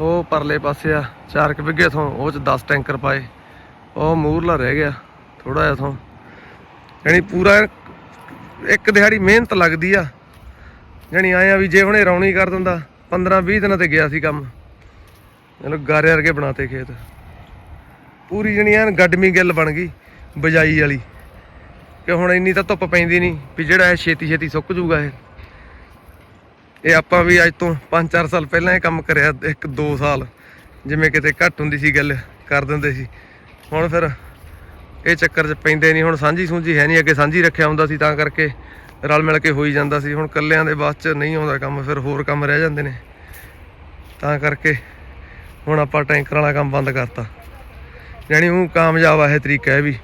ਉਹ ਪਰਲੇ ਪਾਸੇ ਆ, ਚਾਰ ਕੁ ਵਿਗੇ ਥਾਂ, ਉਹ ਚ 10 ਟੈਂਕਰ ਪਾਏ। ਉਹ ਮੂਰਲਾ ਰਹਿ ਗਿਆ ਥੋੜਾ ਜਿਹਾ ਥਾਂ। ਯਾਨੀ ਪੂਰਾ ਇੱਕ ਦਿਹਾੜੀ ਮਿਹਨਤ ਲੱਗਦੀ ਆ। ਜਾਣੀ ਆਇਆ ਵੀ ਜੇ ਹੁਣੇ ਰੌਣੀ ਕਰ ਦਿੰਦਾ 15 20 ਦਿਨਾਂ ਤੇ ਗਿਆ ਸੀ ਕੰਮ। ਚਲੋ ਗਾਰੇ ਵਰਗੇ ਬਣਾਤੇ ਖੇਤ। ਪੂਰੀ ਜਣੀ ਐਨ ਗੱਡਮੀ ਗਿੱਲ ਬਣ ਗਈ, ਬਜਾਈ ਵਾਲੀ। ਕਿ ਹੁਣ ਇੰਨੀ ਤਾਂ ਧੁੱਪ ਪੈਂਦੀ ਨਹੀਂ ਵੀ ਜਿਹੜਾ ਇਹ ਛੇਤੀ ਛੇਤੀ ਸੁੱਕ ਜੂਗਾ ਇਹ। ਇਹ ਆਪਾਂ ਵੀ ਅੱਜ ਤੋਂ 5-4 ਸਾਲ ਪਹਿਲਾਂ ਇਹ ਕੰਮ ਕਰਿਆ, ਇੱਕ 2 ਸਾਲ। ਜਿਵੇਂ ਕਿਤੇ ਘੱਟ ਹੁੰਦੀ ਸੀ ਗੱਲ ਕਰ ਦਿੰਦੇ ਸੀ। ਹੁਣ ਫਿਰ ਇਹ ਚੱਕਰ 'ਚ ਪੈਂਦੇ ਨਹੀਂ। ਹੁਣ ਸਾਂਝੀ ਸੂਝੀ ਹੈ ਨਹੀਂ। ਅੱਗੇ ਸਾਂਝੀ ਰੱਖਿਆ ਹੁੰਦਾ ਸੀ ਤਾਂ ਕਰਕੇ ਰਲ ਮਿਲ ਕੇ ਹੋਈ ਜਾਂਦਾ ਸੀ। ਹੁਣ ਕੱਲਿਆਂ ਦੇ ਬਾਅਦ 'ਚ ਨਹੀਂ ਆਉਂਦਾ ਕੰਮ, ਫਿਰ ਹੋਰ ਕੰਮ ਰਹਿ ਜਾਂਦੇ ਨੇ। ਤਾਂ ਕਰਕੇ ਹੁਣ ਆਪਾਂ ਟੈਂਕਰ ਵਾਲਾ ਕੰਮ ਬੰਦ ਕਰਤਾ। ਯਾਨੀ ਉਹ ਕਾਮਯਾਬ ਆ, ਇਹ ਤਰੀਕਾ ਇਹ ਵੀ।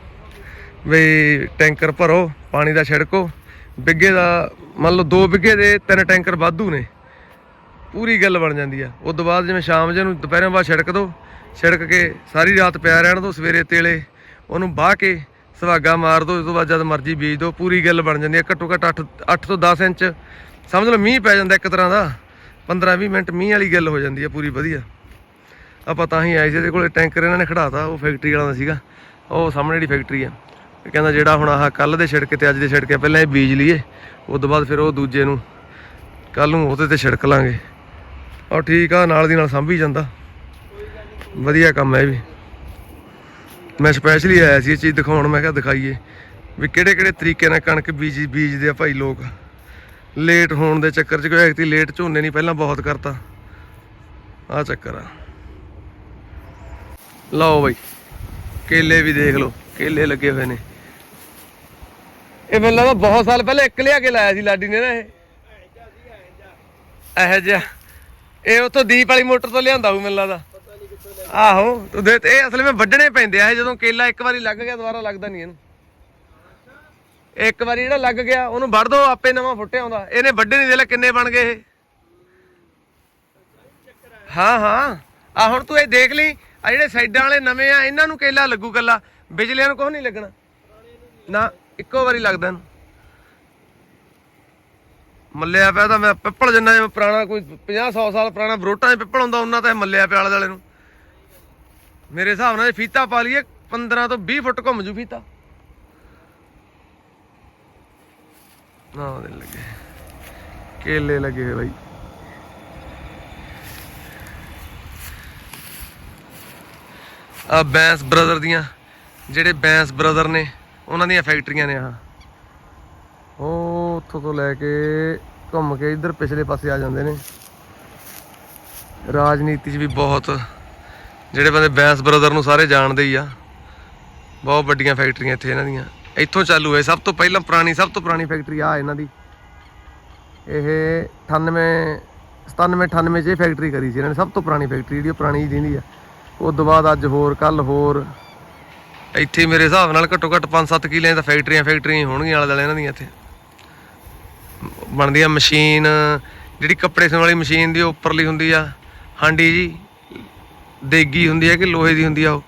ਵੀ ਟੈਂਕਰ ਭਰੋ, ਪਾਣੀ ਦਾ ਛਿੜਕੋ। ਬਿੱਗੇ ਦਾ, ਮੰਨ ਲਓ ਦੋ ਬਿੱਗੇ ਦੇ, ਤਿੰਨ ਟੈਂਕਰ ਵਾਧੂ ਨੇ। ਪੂਰੀ ਗੱਲ ਬਣ ਜਾਂਦੀ ਆ। ਉਸ ਤੋਂ ਬਾਅਦ ਜਿਵੇਂ ਸ਼ਾਮ ਜੇ ਨੂੰ ਦੁਪਹਿਰਾਂ ਬਾਅਦ ਛਿੜਕ ਦੋ, ਛਿੜਕ ਕੇ ਸਾਰੀ ਰਾਤ ਪਿਆ ਰਹਿਣ ਦੋ ਸਵੇਰੇ ਤੇਲੇ। ਉਹਨੂੰ ਬਾਹ ਕੇ ਸੁਹਾਗਾ ਮਾਰ ਦੋ ਉਸ ਤੋਂ ਬਾਅਦ ਜਦ ਮਰਜ਼ੀ ਬੀਜ ਦੋ। ਪੂਰੀ ਗੱਲ ਬਣ ਜਾਂਦੀ ਆ। ਘੱਟੋ ਘੱਟ 8 8 ਤੋਂ 10 ਇੰਚ। ਸਮਝ ਲਓ ਮੀਂਹ ਪੈ ਜਾਂਦਾ ਇੱਕ ਤਰ੍ਹਾਂ ਦਾ। 15 20 ਮਿੰਟ ਮੀਂਹ ਵਾਲੀ ਗੱਲ ਹੋ ਜਾਂਦੀ ਆ ਪੂਰੀ ਵਧੀਆ। ਆਪਾਂ ਤਾਂ ਹੀ ਆਏ ਸੀ, ਇਹਦੇ ਕੋਲੇ ਟੈਂਕਰ ਇਹਨਾਂ ਨੇ ਖੜਾਤਾ, ਉਹ ਫੈਕਟਰੀ ਵਾਲਾ ਦਾ ਸੀਗਾ। ਉਹ ਸਾਹਮਣੇ ਜਿਹੜੀ ਫੈਕਟਰੀ ਆ। ਕਹਿੰਦਾ ਜਿਹੜਾ ਹੁਣ ਆਹ ਕੱਲ ਦੇ ਛਿੜਕੇ ਤੇ ਅੱਜ ਦੇ ਛਿੜਕੇ ਪਹਿਲਾਂ ਇਹ ਬੀਜ ਲਈਏ ਉਸ ਤੋਂ ਬਾਅਦ ਫਿਰ ਉਹ ਦੂਜੇ ਨੂੰ ਕੱਲ ਨੂੰ ਉਹਦੇ ਤੇ ਛਿੜਕ ਲਾਂਗੇ। ਔਰ ਠੀਕ ਆ, ਨਾਲ ਦੀ ਨਾਲ ਸੰਭੀ ਜਾਂਦਾ। ਵਧੀਆ ਕੰਮ ਹੈ ਇਹ ਵੀ। ਮੈਂ ਸਪੈਸ਼ਲੀ ਆਇਆ ਸੀ ਇਹ ਚੀਜ਼ ਦਿਖਾਉਣ, ਮੈਂ ਕਿਹਾ ਦਿਖਾਈਏ ਵੀ ਕਿਹੜੇ ਕਿਹੜੇ ਤਰੀਕੇ ਨਾਲ ਕਣਕ ਬੀਜ, ਬੀਜਦੇ ਆ ਭਾਈ ਲੋਕ। ਲੇਟ ਹੋਣ ਦੇ ਚੱਕਰ 'ਚ ਕੋਈ ਐਕਤੀ ਲੇਟ ਝੋਨੇ ਨਹੀਂ ਪਹਿਲਾਂ ਬਹੁਤ ਕਰਤਾ। ਆ ਚੱਕਰ ਆ। ਲਓ ਬਈ, ਕੇਲੇ ਵੀ ਦੇਖ ਲਓ, ਕੇਲੇ ਲੱਗੇ ਹੋਏ ਨੇ। ਇਹ ਮੈਨੂੰ ਲੱਗਦਾ ਬਹੁਤ ਸਾਲ ਪਹਿਲਾਂ ਇੱਕ ਲਿਆ ਕੇ ਲਾਇਆ ਸੀ ਲਾਡੀ ਨੇ ਨਾ ਇਹ। ਇਹ ਜਿਹਾ। ਇਹ ਉਥੋਂ ਦੀਪ ਵਾਲੀ ਮੋਟਰ ਤੋਂ ਲਿਆਂਦਾ ਹੂੰ ਮੈਨੂੰ ਲੱਗਦਾ। ਆਹੋ ਤੂੰ ਦੇ ਇਹ ਅਸਲ ਵਿੱਚ ਵੱਢਣੇ ਪੈਂਦੇ ਆ ਇਹ, ਜਦੋਂ ਕੇਲਾ ਇੱਕ ਵਾਰੀ ਲੱਗ ਗਿਆ ਦੁਬਾਰਾ ਲੱਗਦਾ ਨਹੀਂ ਇਹਨੂੰ। ਇੱਕ ਵਾਰੀ ਜਿਹੜਾ ਲੱਗ ਗਿਆ, ਉਹਨੂੰ ਵੱਢ ਦੋ, ਆਪੇ ਨਵਾਂ ਫੁੱਟਿਆ ਆਉਂਦਾ। ਇਹਨੇ ਵੱਢੇ ਨਹੀਂ ਦੇ ਕਿੰਨੇ ਬਣ ਗਏ ਇਹ। ਹਾਂ ਹਾਂ। ਆ ਹੁਣ ਤੂੰ ਇਹ ਦੇਖ ਲਈ, ਆ ਜਿਹੜੇ ਸਾਈਡਾਂ ਵਾਲੇ ਨਵੇਂ ਆ, ਇਹਨਾਂ ਨੂੰ ਕੇਲਾ ਲੱਗੂ ਕੱਲਾ। ਬਿਜਲੀਆਂ ਨੂੰ ਕੁਝ ਨਹੀਂ ਲੱਗਣਾ। ਨਾ। ਇੱਕੋ ਵਾਰੀ ਲੱਗਦਾ ਇਹਨੂੰ। ਮੱਲਿਆ ਪਿਆ ਤਾਂ ਮੈਂ ਪਿੱਪਲ ਜਿੰਨਾ ਜਿਵੇਂ ਪੁਰਾਣਾ, ਕੋਈ 50 100 ਸਾਲ ਪੁਰਾਣਾ ਬਰੋਟਾਂ 'ਚ ਪਿੱਪਲ ਹੁੰਦਾ, ਉਹਨਾਂ ਤਾਂ ਮੱਲਿਆ ਪਿਆ ਆਲੇ ਦੁਆਲੇ ਨੂੰ। ਮੇਰੇ ਹਿਸਾਬ ਨਾਲ ਫੀਤਾ ਪਾ ਲਈਏ 15 ਤੋਂ 20 ਫੁੱਟ ਘੁੰਮ ਜੂ ਫੀਤਾ। ਨਾ ਉਹਦੇ ਲੱਗੇ। ਕੇਲੇ ਲੱਗੇ ਹੋਏ ਬਾਈ। ਆ ਬੈਂਸ ਬ੍ਰਦਰ ਦੀਆਂ, ਜਿਹੜੇ ਬੈਂਸ ਬ੍ਰਦਰ ਨੇ ਉਹਨਾਂ ਦੀਆਂ ਫੈਕਟਰੀਆਂ ਨੇ ਆ ਉਹ ਉੱਥੋਂ ਤੋਂ ਲੈ ਕੇ ਘੁੰਮ ਕੇ ਇੱਧਰ ਪਿਛਲੇ ਪਾਸੇ ਆ ਜਾਂਦੇ ਨੇ। ਰਾਜਨੀਤੀ 'ਚ ਵੀ ਬਹੁਤ, ਜਿਹੜੇ ਬੰਦੇ ਬੈਂਸ ਬ੍ਰਦਰ ਨੂੰ ਸਾਰੇ ਜਾਣਦੇ ਹੀ ਆ। ਬਹੁਤ ਵੱਡੀਆਂ ਫੈਕਟਰੀਆਂ ਇੱਥੇ ਇਹਨਾਂ ਦੀਆਂ। ਇੱਥੋਂ ਚਾਲੂ ਹੋਏ, ਸਭ ਤੋਂ ਪਹਿਲਾਂ ਪੁਰਾਣੀ, ਸਭ ਤੋਂ ਪੁਰਾਣੀ ਫੈਕਟਰੀ ਆ ਇਹਨਾਂ ਦੀ। ਇਹ 98 97 98 ਚ ਇਹ ਫੈਕਟਰੀ ਕਰੀ ਸੀ ਇਹਨਾਂ ਨੇ। ਸਭ ਤੋਂ ਪੁਰਾਣੀ ਫੈਕਟਰੀ ਜਿਹੜੀ ਉਹ ਪੁਰਾਣੀ ਹੀ ਆ। ਉਸ ਤੋਂ ਬਾਅਦ ਅੱਜ ਹੋਰ ਕੱਲ ਹੋਰ। ਇੱਥੇ ਮੇਰੇ ਹਿਸਾਬ ਨਾਲ ਘੱਟੋ ਘੱਟ 5-7 ਕਿੱਲਿਆਂ ਤਾਂ ਫੈਕਟਰੀਆਂ ਫੈਕਟਰੀਆਂ ਹੋਣਗੀਆਂ ਆਲੇ ਦੁਆਲੇ ਇਹਨਾਂ ਦੀਆਂ ਇੱਥੇ। ਬਣਦੀ ਆ ਮਸ਼ੀਨ, ਜਿਹੜੀ ਕੱਪੜੇ ਸਿਉਣ ਵਾਲੀ ਮਸ਼ੀਨ ਦੀ ਉਹ ਉੱਪਰਲੀ ਹੁੰਦੀ ਆ, ਹਾਂਡੀ ਜੀ, ਦੇਗੀ ਹੁੰਦੀ ਆ ਕਿ ਲੋਹੇ ਦੀ ਹੁੰਦੀ ਆ ਉਹ।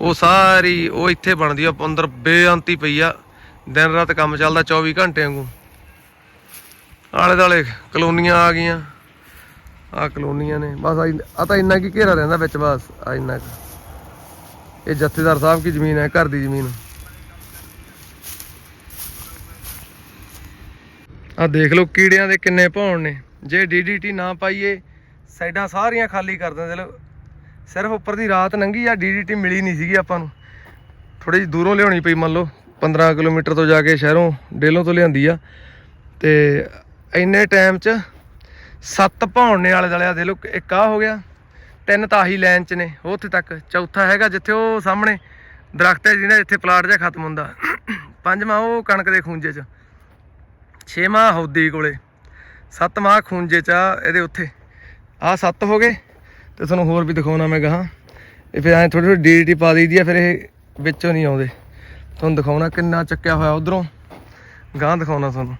ਉਹ ਸਾਰੀ, ਉਹ ਇੱਥੇ ਬਣਦੀ ਆ ਅੰਦਰ ਬੇਅੰਤੀ ਪਈ ਆ। ਦਿਨ ਰਾਤ ਕੰਮ ਚੱਲਦਾ 24 ਘੰਟੇ ਵਾਂਗੂ। ਆਲੇ ਦਾਲੇ ਕਲੋਨੀਆਂ ਆ ਗਈਆਂ। ਆ ਕਲੋਨੀਆਂ ਨੇ। ਬਸ ਆ ਤਾਂ ਇੰਨਾ ਕੀ ਘੇਰਾ ਰਹਿੰਦਾ ਵਿੱਚ, ਬਸ ਆ ਇੰਨਾ ਕੁ ਇਹ ਜਥੇਦਾਰ ਸਾਹਿਬ ਕੀ ਜ਼ਮੀਨ ਹੈ? ਘਰ ਦੀ ਜ਼ਮੀਨ। ਆ ਦੇਖ ਲਓ ਕੀੜਿਆਂ ਦੇ ਕਿੰਨੇ ਭੌਣ ਨੇ। ਜੇ ਡੀਡੀਟੀ ਨਾ ਪਾਈਏ, ਸਾਈਡਾਂ ਸਾਰੀਆਂ ਖਾਲੀ ਕਰ ਦਿੰਦੇ ਲੋ ਸਿਰਫ ਉੱਪਰ ਦੀ ਰਾਤ ਲੰਘੀ ਆ ਡੀਡੀਟੀ ਮਿਲੀ ਨਹੀਂ ਸੀਗੀ ਆਪਾਂ ਨੂੰ। ਥੋੜੀ ਜਿਹੀ ਦੂਰੋਂ ਲਿਆਉਣੀ ਪਈ, ਮੰਨ ਲਓ 15 ਕਿਲੋਮੀਟਰ ਤੋਂ ਜਾ ਕੇ ਸ਼ਹਿਰੋਂ, ਡੇਲੋਂ ਤੋਂ ਲਿਆਂਦੀ ਆ। ਤੇ ਇੰਨੇ ਟਾਈਮ 'ਚ ਸੱਤ ਭੌਣ ਨੇ ਆਲੇ ਦੁਆਲੇ ਦੇ ਲੋ ਇੱਕ ਆ ਹੋ ਗਿਆ। ਤਿੰਨ ਤਾਂ ਆਹੀ ਲਾਈਨ 'ਚ ਨੇ, ਉਹ ਉੱਥੇ ਤੱਕ। ਚੌਥਾ ਹੈਗਾ ਜਿੱਥੇ ਉਹ ਸਾਹਮਣੇ ਦਰਖਤ ਹੈ ਜਿਹੜਾ ਜਿੱਥੇ ਪਲਾਟ ਜਿਹਾ ਖਤਮ ਹੁੰਦਾ। ਪੰਜਵਾਂ ਉਹ ਕਣਕ ਦੇ ਖੂੰਜੇ 'ਚ। ਛੇਵਾਂ ਹੌਦੀ ਕੋਲੇ। ਸੱਤਵਾਂ ਖੂੰਜੇ 'ਚ ਆ ਇਹਦੇ ਉੱਥੇ। ਆਹ ਸੱਤ ਹੋ ਗਏ ਤੇ ਤੁਹਾਨੂੰ ਹੋਰ ਵੀ ਦਿਖਾਉਣਾ ਮੈਂ ਗਾਹਾਂ। ਇਹ ਫਿਰ ਐ ਥੋੜੀ ਥੋੜੀ ਡੀਟੀ ਪਾ ਦਈਦੀ ਆ, ਫਿਰ ਇਹ ਵਿੱਚੋਂ ਨਹੀਂ ਆਉਂਦੇ। ਤੁਹਾਨੂੰ ਦਿਖਾਉਣਾ ਕਿੰਨਾ ਚੱਕਿਆ ਹੋਇਆ ਉਧਰੋਂ। ਗਾਂ ਦਿਖਾਉਣਾ ਤੁਹਾਨੂੰ।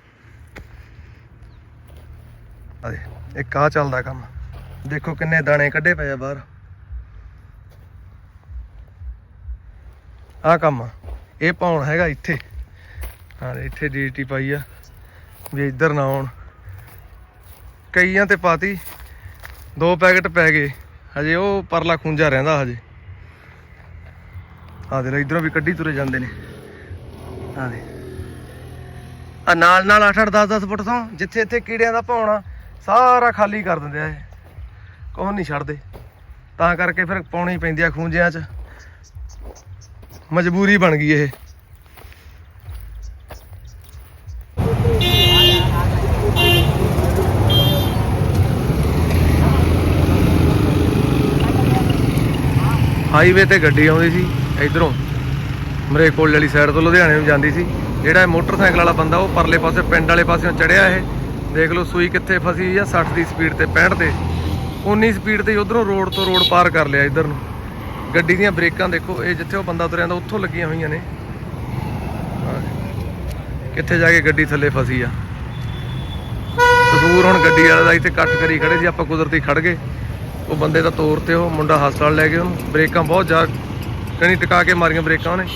ਆ ਦੇ ਇੱਕ ਚੱਲਦਾ ਕੰਮ। ਦੇਖੋ ਕਿੰਨੇ ਦਾਣੇ ਕੱਢੇ ਪਏ ਆ ਬਾਹਰ। ਆ ਕੰਮ ਆ। ਇਹ ਪਾਉਣ ਹੈਗਾ ਇੱਥੇ। ਹਾਂ, ਇੱਥੇ ਡੀਟੀ ਪਾਈ ਆ। ਵੀ ਇੱਧਰ ਨਾ ਆਉਣ। ਕਈਆਂ ਤੇ ਪਾਤੀ। ਦੋ ਪੈਕਟ ਪੈ ਗਏ। ਹਜੇ ਉਹ ਪਰਲਾ ਖੁੰਝਾ ਰਹਿੰਦਾ ਹਜੇ। ਆ ਦੇ ਲੈ, ਇਧਰੋਂ ਵੀ ਕੱਢੀ ਤੁਰੇ ਜਾਂਦੇ ਨੇ। ਆ ਦੇ ਆ ਨਾਲ ਨਾਲ 8 8 10 10 ਫੁੱਟ ਤੋਂ ਜਿੱਥੇ ਇੱਥੇ ਕੀੜਿਆਂ ਦਾ ਪਾਉਣਾ ਸਾਰਾ ਖਾਲੀ ਕਰ ਦਿੰਦੇ ਆ ਇਹ। ਕੋਹ ਨਹੀਂ ਛੱਡਦੇ। ਤਾਂ ਕਰਕੇ ਫਿਰ ਪਾਉਣੀ ਪੈਂਦੀ ਆ ਖੂੰਜਿਆਂ 'ਚ। ਮਜਬੂਰੀ ਬਣ ਗਈ ਇਹ। ਹਾਈਵੇ ਤੇ ਗੱਡੀ ਆਉਂਦੀ ਸੀ, ਇਧਰੋਂ ਮਰੇ ਕੋਲ ਵਾਲੀ ਸਾਈਡ ਤੋਂ ਲੁਧਿਆਣੇ ਨੂੰ ਜਾਂਦੀ ਸੀ। ਜਿਹੜਾ ਇਹ ਮੋਟਰਸਾਈਕਲ ਵਾਲਾ ਬੰਦਾ, ਉਹ ਪਰਲੇ ਪਾਸੇ, ਪਿੰਡ ਵਾਲੇ ਪਾਸਿਓਂ ਚੜਿਆ ਇਹ। ਦੇਖ ਲਓ ਸੂਈ ਕਿੱਥੇ ਫਸੀ ਹੋਈ ਆ 60 ਦੀ ਸਪੀਡ ਤੇ 65 ਤੇ ਉਨੀ ਸਪੀਡ ਤੇ ਉਧਰੋਂ ਰੋਡ ਤੋਂ ਰੋਡ ਪਾਰ ਕਰ ਲਿਆ ਇਧਰ ਨੂੰ। ਗੱਡੀ ਦੀਆਂ ਬ੍ਰੇਕਾਂ ਦੇਖੋ, ਇਹ ਜਿੱਥੇ ਉਹ ਬੰਦਾ ਤੁਰਿਆ ਜਾਂਦਾ ਉੱਥੋਂ ਲੱਗੀਆਂ ਹੋਈਆਂ ਨੇ। ਕਿੱਥੇ ਜਾ ਕੇ ਗੱਡੀ ਥੱਲੇ ਫਸੀ ਆ। ਕਸੂਰ ਹੁਣ ਗੱਡੀ ਵਾਲੇ ਦਾ ਇੱਥੇ ਇਕੱਠ ਕਰੀ ਖੜੇ ਸੀ, ਆਪਾਂ ਕੁਦਰਤੀ ਖੜ ਗਏ। ਉਹ ਬੰਦੇ ਦਾ ਤੋਰ ਤੇ, ਉਹ ਮੁੰਡਾ ਹਸਪਤਾਲ ਲੈ ਗਏ ਉਹਨੂੰ। ਬ੍ਰੇਕਾਂ ਬਹੁਤ ਜ਼ਿਆਦਾ, ਕਣੀ ਟਿਕਾ ਕੇ ਮਾਰੀਆਂ ਬ੍ਰੇਕਾਂ ਉਹਨੇ।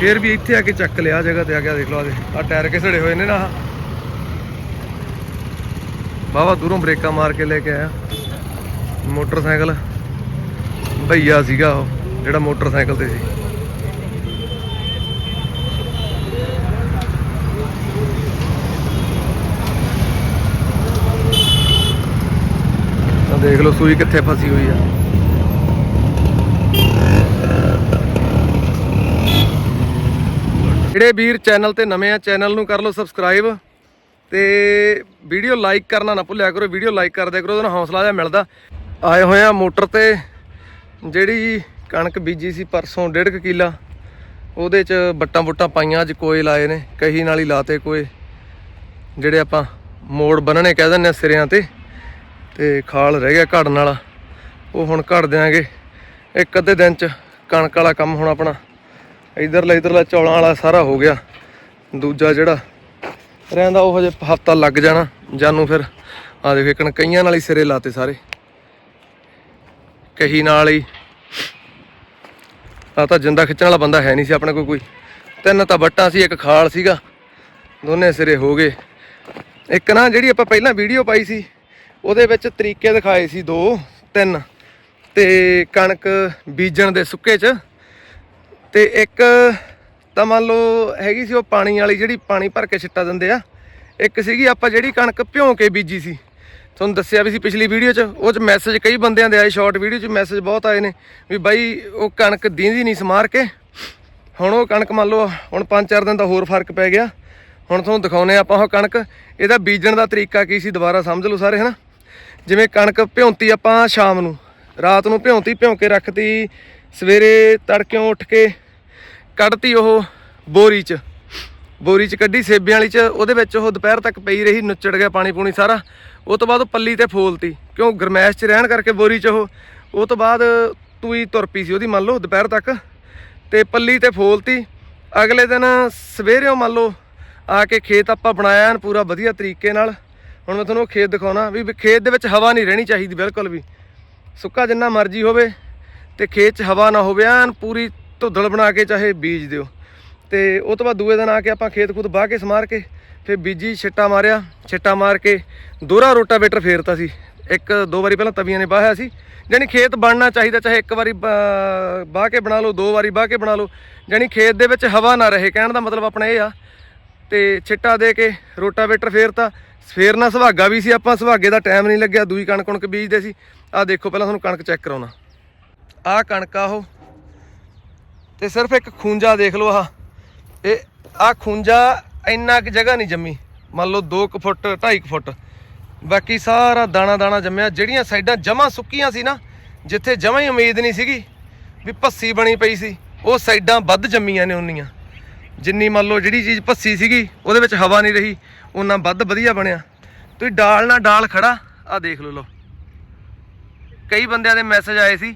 ਫੇਰ ਵੀ ਇੱਥੇ ਆ ਕੇ ਚੱਕ ਲਿਆ ਜਗ੍ਹਾ ਤੇ, ਆ ਗਿਆ ਦੇਖ ਲਓ ਆ ਟਾਇਰ ਕਿਸੜੇ ਹੋਏ ਨੇ ਨਾ ਆਹ। ਬਾਵਾ ਦੂਰੋਂ ਬ੍ਰੇਕਾਂ ਮਾਰ ਕੇ ਲੈ ਕੇ ਆਇਆ। ਮੋਟਰਸਾਈਕਲ। ਭਈਆ ਸੀਗਾ ਉਹ, ਜਿਹੜਾ ਮੋਟਰਸਾਈਕਲ ਤੇ ਸੀ। ਤਾਂ ਦੇਖ ਲਓ, ਸੂਈ ਕਿੱਥੇ ਫਸੀ ਹੋਈ ਆ। ਜਿਹੜੇ ਵੀਰ ਚੈਨਲ ਤੇ ਨਵੇਂ ਆ, ਚੈਨਲ ਨੂੰ ਕਰ ਲਓ ਸਬਸਕ੍ਰਾਈਬ ਤੇ ਵੀਡੀਓ ਲਾਈਕ ਕਰਨਾ ਨਾ ਭੁੱਲਿਆ ਕਰੋ, ਵੀਡੀਓ ਲਾਈਕ ਕਰਦੇ ਕਰੋ, ਉਹਦਾ ਹੌਸਲਾ ਜਿਹਾ ਮਿਲਦਾ। ਆਏ ਹੋਏ ਆ ਮੋਟਰ ਤੇ, ਜਿਹੜੀ ਕਣਕ ਬੀਜੀ ਸੀ ਪਰਸੋਂ ਡੇਢ ਕੁ ਕਿੱਲਾ, ਉਹਦੇ ਚ ਬੱਟਾਂ ਬੁੱਟਾਂ ਪਾਈਆਂ, ਅੱਜ ਕੋਏ ਲਾਏ ਨੇ, ਕਹੀ ਨਾਲ ਹੀ ਲਾਤੇ ਕੋਏ, ਜਿਹੜੇ ਆਪਾਂ ਮੋੜ ਬੰਨਣੇ ਕਹਿ ਦਿੰਦੇ ਆ ਸਿਰਿਆਂ ਤੇ ਤੇ ਖਾਲ ਰਹਿ ਗਿਆ ਘੜਨ ਵਾਲਾ, ਉਹ ਹੁਣ ਘੜ ਦਿਆਂਗੇ। ਇੱਕ ਅੱਧੇ ਦਿਨ ਚ ਕਣਕ ਵਾਲਾ ਕੰਮ ਹੁਣ ਆਪਣਾ ਇਧਰਲਾ ਇਧਰਲਾ ਚੌਲਾਂ ਵਾਲਾ ਸਾਰਾ ਹੋ ਗਿਆ। ਦੂਜਾ ਜਿਹੜਾ ਰਹਿੰਦਾ ਉਹ ਹਜੇ ਹਫਤਾ ਲੱਗ ਜਾਣਾ, ਜਾਨੂੰ ਫਿਰ ਆ ਦੇਖੋ, ਇੱਕ ਕਈਆਂ ਨਾਲ ਹੀ ਸਿਰੇ ਲਾਤੇ ਸਾਰੇ। ਕਹੀ ਨਾਲ ਹੀ। ਆ ਤਾਂ ਜਿੰਦਾ ਖਿੱਚਣ ਵਾਲਾ ਬੰਦਾ ਹੈ ਨਹੀਂ ਸੀ ਆਪਣੇ ਕੋਲ ਕੋਈ। ਤਿੰਨ ਤਾਂ ਵੱਟਾਂ ਸੀ, ਇੱਕ ਖਾਲ ਸੀਗਾ। ਦੋਨੇ ਸਿਰੇ ਹੋ ਗਏ। ਇੱਕ ਨਾ ਜਿਹੜੀ ਆਪਾਂ ਪਹਿਲਾਂ ਵੀਡੀਓ ਪਾਈ ਸੀ, ਉਹਦੇ ਵਿੱਚ ਤਰੀਕੇ ਦਿਖਾਏ ਸੀ ਦੋ, ਤਿੰਨ। ਤੇ ਕਣਕ ਬੀਜਣ ਦੇ ਸੁੱਕੇ 'ਚ। ਤੇ ਇੱਕ ਤਾਂ ਮੰਨ ਲਓ ਹੈਗੀ ਸੀ ਉਹ ਪਾਣੀ ਵਾਲੀ ਜਿਹੜੀ ਪਾਣੀ ਭਰ ਕੇ ਛਿੱਟਾ ਦਿੰਦੇ ਆ। ਇੱਕ ਸੀਗੀ ਆਪਾਂ ਜਿਹੜੀ ਕਣਕ ਭਿਉਂ ਕੇ ਬੀਜੀ ਸੀ। ਤੁਹਾਨੂੰ ਦੱਸਿਆ ਵੀ ਸੀ ਪਿਛਲੀ ਵੀਡੀਓ 'ਚ, ਉਹ 'ਚ ਮੈਸੇਜ ਕਈ ਬੰਦਿਆਂ ਦੇ ਆਏ ਸ਼ਾਰਟ ਵੀਡੀਓ 'ਚ ਮੈਸੇਜ ਬਹੁਤ ਆਏ ਨੇ, ਵੀ ਬਾਈ ਉਹ ਕਣਕ ਦੀਂਦੀ ਨਹੀਂ ਸਮਾਰ ਕੇ, ਹੁਣ ਉਹ ਕਣਕ ਮੰਨ ਲਓ, ਹੁਣ 5-4 ਦਿਨ ਦਾ ਹੋਰ ਫ਼ਰਕ ਪੈ ਗਿਆ, ਹੁਣ ਤੁਹਾਨੂੰ ਦਿਖਾਉਨੇ ਆਪਾਂ ਉਹ ਕਣਕ, ਇਹਦਾ ਬੀਜਣ ਦਾ ਤਰੀਕਾ ਕੀ ਸੀ ਦੁਬਾਰਾ ਸਮਝ ਲਓ ਸਾਰੇ, ਹਨਾ? ਜਿਵੇਂ ਕਣਕ ਭਿਉਂਤੀ ਆਪਾਂ ਸ਼ਾਮ ਨੂੰ, ਰਾਤ ਨੂੰ ਭਿਉਂਤੀ ਭਿਉਂ ਕੇ ਰੱਖਤੀ, ਸਵੇਰੇ ਤੜਕਿਓਂ ਉੱਠ ਕੇ ਕੱਢਤੀ ਉਹ ਬੋਰੀ 'ਚ ਬੋਰੀ 'ਚ ਕੱਢੀ, ਸੇਬਿਆਂ ਵਾਲੀ 'ਚ, ਉਹਦੇ ਵਿੱਚ ਉਹ ਦੁਪਹਿਰ ਤੱਕ ਪਈ ਰਹੀ, ਨੁੱਚੜ ਗਿਆ ਪਾਣੀ ਪੂਣੀ ਸਾਰਾ ਉਹ ਤੋਂ ਬਾਅਦ ਉਹ ਪੱਲੀ ਤੇ ਫੋਲਤੀ, ਕਿਉਂ ਗਰਮੈਸ਼ 'ਚ ਰਹਿਣ ਕਰਕੇ ਬੋਰੀ 'ਚ ਉਹ ਉਹ ਤੋਂ ਬਾਅਦ ਤੂਈ ਤੁਰ ਪਈ ਸੀ, ਉਹਦੀ ਮੰਨ ਲਓ ਦੁਪਹਿਰ ਤੱਕ, ਤੇ ਪੱਲੀ ਤੇ ਫੋਲਤੀ, ਅਗਲੇ ਦਿਨ ਸਵੇਰੇੋਂ ਮੰਨ ਲਓ ਆ ਕੇ ਖੇਤ ਆਪਾਂ ਬਣਾਇਆ ਐਨ ਪੂਰਾ ਵਧੀਆ ਤਰੀਕੇ ਨਾਲ, ਹੁਣ ਮੈਂ ਤੁਹਾਨੂੰ ਖੇਤ ਦਿਖਾਉਣਾ, ਵੀ ਵੀ ਖੇਤ ਦੇ ਵਿੱਚ ਹਵਾ ਨਹੀਂ ਰਹਿਣੀ ਚਾਹੀਦੀ ਬਿਲਕੁਲ ਵੀ, ਸੁੱਕਾ ਜਿੰਨਾ ਮਰਜ਼ੀ ਹੋਵੇ, ਤੇ ਖੇਤ 'ਚ ਹਵਾ ਨਾ ਹੋਵੇ, ਐਨ ਪੂਰੀ ਧੁੱਦਲ ਬਣਾ ਕੇ ਚਾਹੇ ਬੀਜ ਦਿਓ, ਤੇ ਉਹ ਤੋਂ ਬਾਅਦ ਦੂਏ ਦਿਨ ਆ ਕੇ ਆਪਾਂ ਖੇਤ ਖੁਦ ਬਾਹ ਕੇ ਸਮਾਰ ਕੇ ਫਿਰ ਬੀਜੀ ਛਿੱਟਾ ਮਾਰਿਆ, ਛਿੱਟਾ ਮਾਰ ਕੇ ਦੋਹਰਾ ਰੋਟਾਵੇਟਰ ਫੇਰਤਾ ਸੀ। ਇੱਕ ਦੋ ਵਾਰੀ ਪਹਿਲਾਂ ਤਵੀਆਂ ਨੇ ਬਾਹਿਆ ਸੀ, ਜਾਣੀ ਖੇਤ ਬਣਨਾ ਚਾਹੀਦਾ, ਚਾਹੇ ਇੱਕ ਵਾਰੀ ਬਾਹ ਕੇ ਬਣਾ ਲਓ, ਦੋ ਵਾਰੀ ਬਾਹ ਕੇ ਬਣਾ ਲਓ, ਜਾਣੀ ਖੇਤ ਦੇ ਵਿੱਚ ਹਵਾ ਨਾ ਰਹੇ, ਕਹਿਣ ਦਾ ਮਤਲਬ ਆਪਣਾ ਇਹ ਆ। ਤੇ ਛਿੱਟਾ ਦੇ ਕੇ ਰੋਟਾਵੇਟਰ ਫੇਰਤਾ, ਫੇਰਨਾ ਸੁਹਾਗਾ ਵੀ ਸੀ, ਆਪਾਂ ਸੁਹਾਗੇ ਦਾ ਟਾਈਮ ਨਹੀਂ ਲੱਗਿਆ, ਦੂਈ ਕਣਕ ਕਣਕ ਬੀਜਦੇ ਸੀ। ਆਹ ਦੇਖੋ, ਪਹਿਲਾਂ ਤੁਹਾਨੂੰ ਕਣਕ ਚੈੱਕ ਕਰਾਉਣਾ। ਆਹ ਕਣਕ ਆ ਉਹ। ਤੇ ਸਿਰਫ ਇੱਕ ਖੂੰਜਾ ਦੇਖ ਲਓ, ਆਹ। ਇਹ, ਆਹ ਖੂੰਜਾ ਇੰਨਾ ਕੁ ਜਗ੍ਹਾ ਨਹੀਂ ਜੰਮੀ। ਮੰਨ ਲਓ 2 ਫੁੱਟ 2.5 ਫੁੱਟ। ਬਾਕੀ ਸਾਰਾ ਦਾਣਾ ਦਾਣਾ ਜੰਮਿਆ। ਜਿਹੜੀਆਂ ਸਾਈਡਾਂ ਜਮਾਂ ਸੁੱਕੀਆਂ ਸੀ ਨਾ, ਜਿੱਥੇ ਜਮਾਂ ਹੀ ਉਮੀਦ ਨਹੀਂ ਸੀਗੀ ਵੀ ਭੱਸੀ ਬਣੀ ਪਈ ਸੀ, ਉਹ ਸਾਈਡਾਂ ਵੱਧ ਜੰਮੀਆਂ ਨੇ ਉਨੀਆਂ। ਜਿੰਨੀ ਮੰਨ ਲਓ ਜਿਹੜੀ ਚੀਜ਼ ਭੱਸੀ ਸੀਗੀ, ਉਹਦੇ ਵਿੱਚ ਹਵਾ ਨਹੀਂ ਰਹੀ ਉਹਨਾਂ ਵੱਧ ਵਧੀਆ ਬਣਿਆ। ਤੁਸੀਂ ਡਾਲ ਨਾਲ ਡਾਲ ਖੜਾ ਆ ਦੇਖ ਲਓ ਲਓ। ਕਈ ਬੰਦਿਆਂ ਦੇ ਮੈਸੇਜ ਆਏ ਸੀ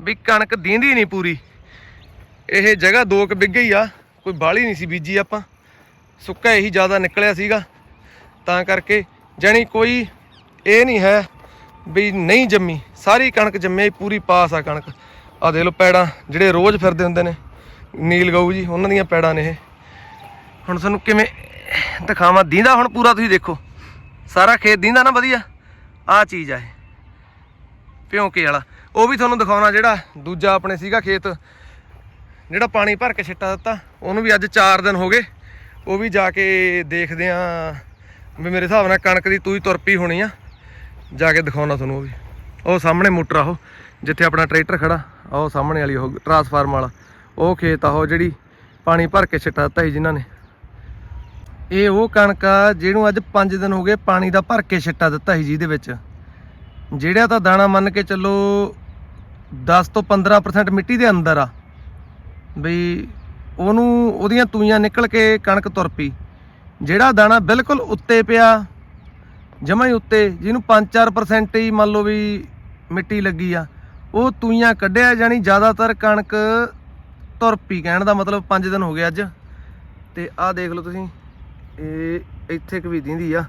ਵੀ ਕਣਕ ਦੀਂਦੀ ਨਹੀਂ ਪੂਰੀ। ਇਹ ਜਗ੍ਹਾ ਦੋ ਕੁ ਬਿੱਗੇ ਹੀ ਆ, ਕੋਈ ਬਾਹਲੀ ਨਹੀਂ ਸੀ ਬੀਜੀ ਆਪਾਂ। ਸੁੱਕਾ ਇਹੀ ਜ਼ਿਆਦਾ ਨਿਕਲਿਆ ਸੀਗਾ। ਤਾਂ ਕਰਕੇ ਜਾਣੀ ਕੋਈ ਇਹ ਨਹੀਂ ਹੈ ਵੀ ਨਹੀਂ ਜੰਮੀ। ਸਾਰੀ ਕਣਕ ਜੰਮੇ ਪੂਰੀ ਪਾਸ ਆ ਕਣਕ। ਆ ਦੇਖ ਲਓ ਪੈੜਾਂ, ਜਿਹੜੇ ਰੋਜ਼ ਫਿਰਦੇ ਹੁੰਦੇ ਨੇ, ਨੀਲ ਗਊ ਜੀ, ਉਹਨਾਂ ਦੀਆਂ ਪੈੜਾਂ ਨੇ ਇਹ। ਹੁਣ ਤੁਹਾਨੂੰ ਕਿਵੇਂ ਦਿਖਾਵਾਂ? ਦੀਂਦਾ ਹੁਣ ਪੂਰਾ ਤੁਸੀਂ ਦੇਖੋ। ਸਾਰਾ ਖੇਤ ਦੀਂਦਾ ਨਾ ਵਧੀਆ? ਆ ਚੀਜ਼ ਆ ਇਹ। ਭਿਉਂਕੇ ਵਾਲਾ। ਉਹ ਵੀ ਤੁਹਾਨੂੰ ਦਿਖਾਉਣਾ ਜਿਹੜਾ ਦੂਜਾ ਆਪਣੇ ਸੀਗਾ ਖੇਤ। ਜਿਹੜਾ ਪਾਣੀ ਭਰ ਕੇ ਛਿੱਟਾ ਦਿੱਤਾ, ਉਹਨੂੰ ਵੀ ਅੱਜ 4 ਦਿਨ ਹੋ ਗਏ। ਉਹ ਵੀ ਜਾ ਕੇ ਦੇਖਦੇ ਆ ਵੀ ਮੇਰੇ ਹਿਸਾਬ ਨਾਲ ਕਣਕ ਦੀ ਤੂਈ ਤੁਰ ਪਈ ਹੋਣੀ ਆ। ਜਾ ਕੇ ਦਿਖਾਉਣਾ ਤੁਹਾਨੂੰ ਉਹ ਵੀ। ਉਹ ਸਾਹਮਣੇ ਮੋਟਰ ਆ ਉਹ, ਜਿੱਥੇ ਆਪਣਾ ਟਰੈਕਟਰ ਖੜਾ ਉਹ ਸਾਹਮਣੇ ਵਾਲੀ ਉਹ ਟਰਾਂਸਫਾਰਮ ਵਾਲਾ। ਉਹ ਖੇਤ ਆ ਉਹ ਜਿਹੜੀ ਪਾਣੀ ਭਰ ਕੇ ਛਿੱਟਾ ਦਿੱਤਾ ਸੀ ਜਿਨ੍ਹਾਂ ਨੇ। ਇਹ ਉਹ ਕਣਕ ਆ ਜਿਹਨੂੰ ਅੱਜ 5 ਦਿਨ ਹੋ ਗਏ ਪਾਣੀ ਦਾ ਭਰ ਕੇ ਛਿੱਟਾ ਦਿੱਤਾ ਸੀ ਜਿਹਦੇ ਵਿੱਚ। ਜਿਹੜਾ ਤਾਂ ਦਾਣਾ ਮੰਨ ਕੇ ਚੱਲੋ 10 ਤੋਂ 15% ਮਿੱਟੀ ਦੇ ਅੰਦਰ ਆ। ਬਈ ਉਹਨੂੰ ਉਹਦੀਆਂ ਤੂਈਆਂ ਨਿਕਲ ਕੇ ਕਣਕ ਤੁਰ ਪਈ। ਜਿਹੜਾ ਦਾਣਾ ਬਿਲਕੁਲ ਉੱਤੇ ਪਿਆ, ਜਮਾਂ ਹੀ ਉੱਤੇ, ਜਿਹਨੂੰ 5-4% ਹੀ ਮੰਨ ਲਓ ਵੀ ਮਿੱਟੀ ਲੱਗੀ ਆ, ਉਹ ਤੂਈਆਂ ਕੱਢਿਆ ਜਾਣੀ ਜ਼ਿਆਦਾਤਰ ਕਣਕ ਤੁਰ ਪਈ ਕਹਿਣ ਦਾ ਮਤਲਬ 5 ਦਿਨ ਹੋ ਗਏ ਅੱਜ। ਤੇ ਆਹ ਦੇਖ ਲਓ ਤੁਸੀਂ, ਇਹ ਇੱਥੇ ਕੁ ਵੀ ਦਿੰਦੀ ਆ।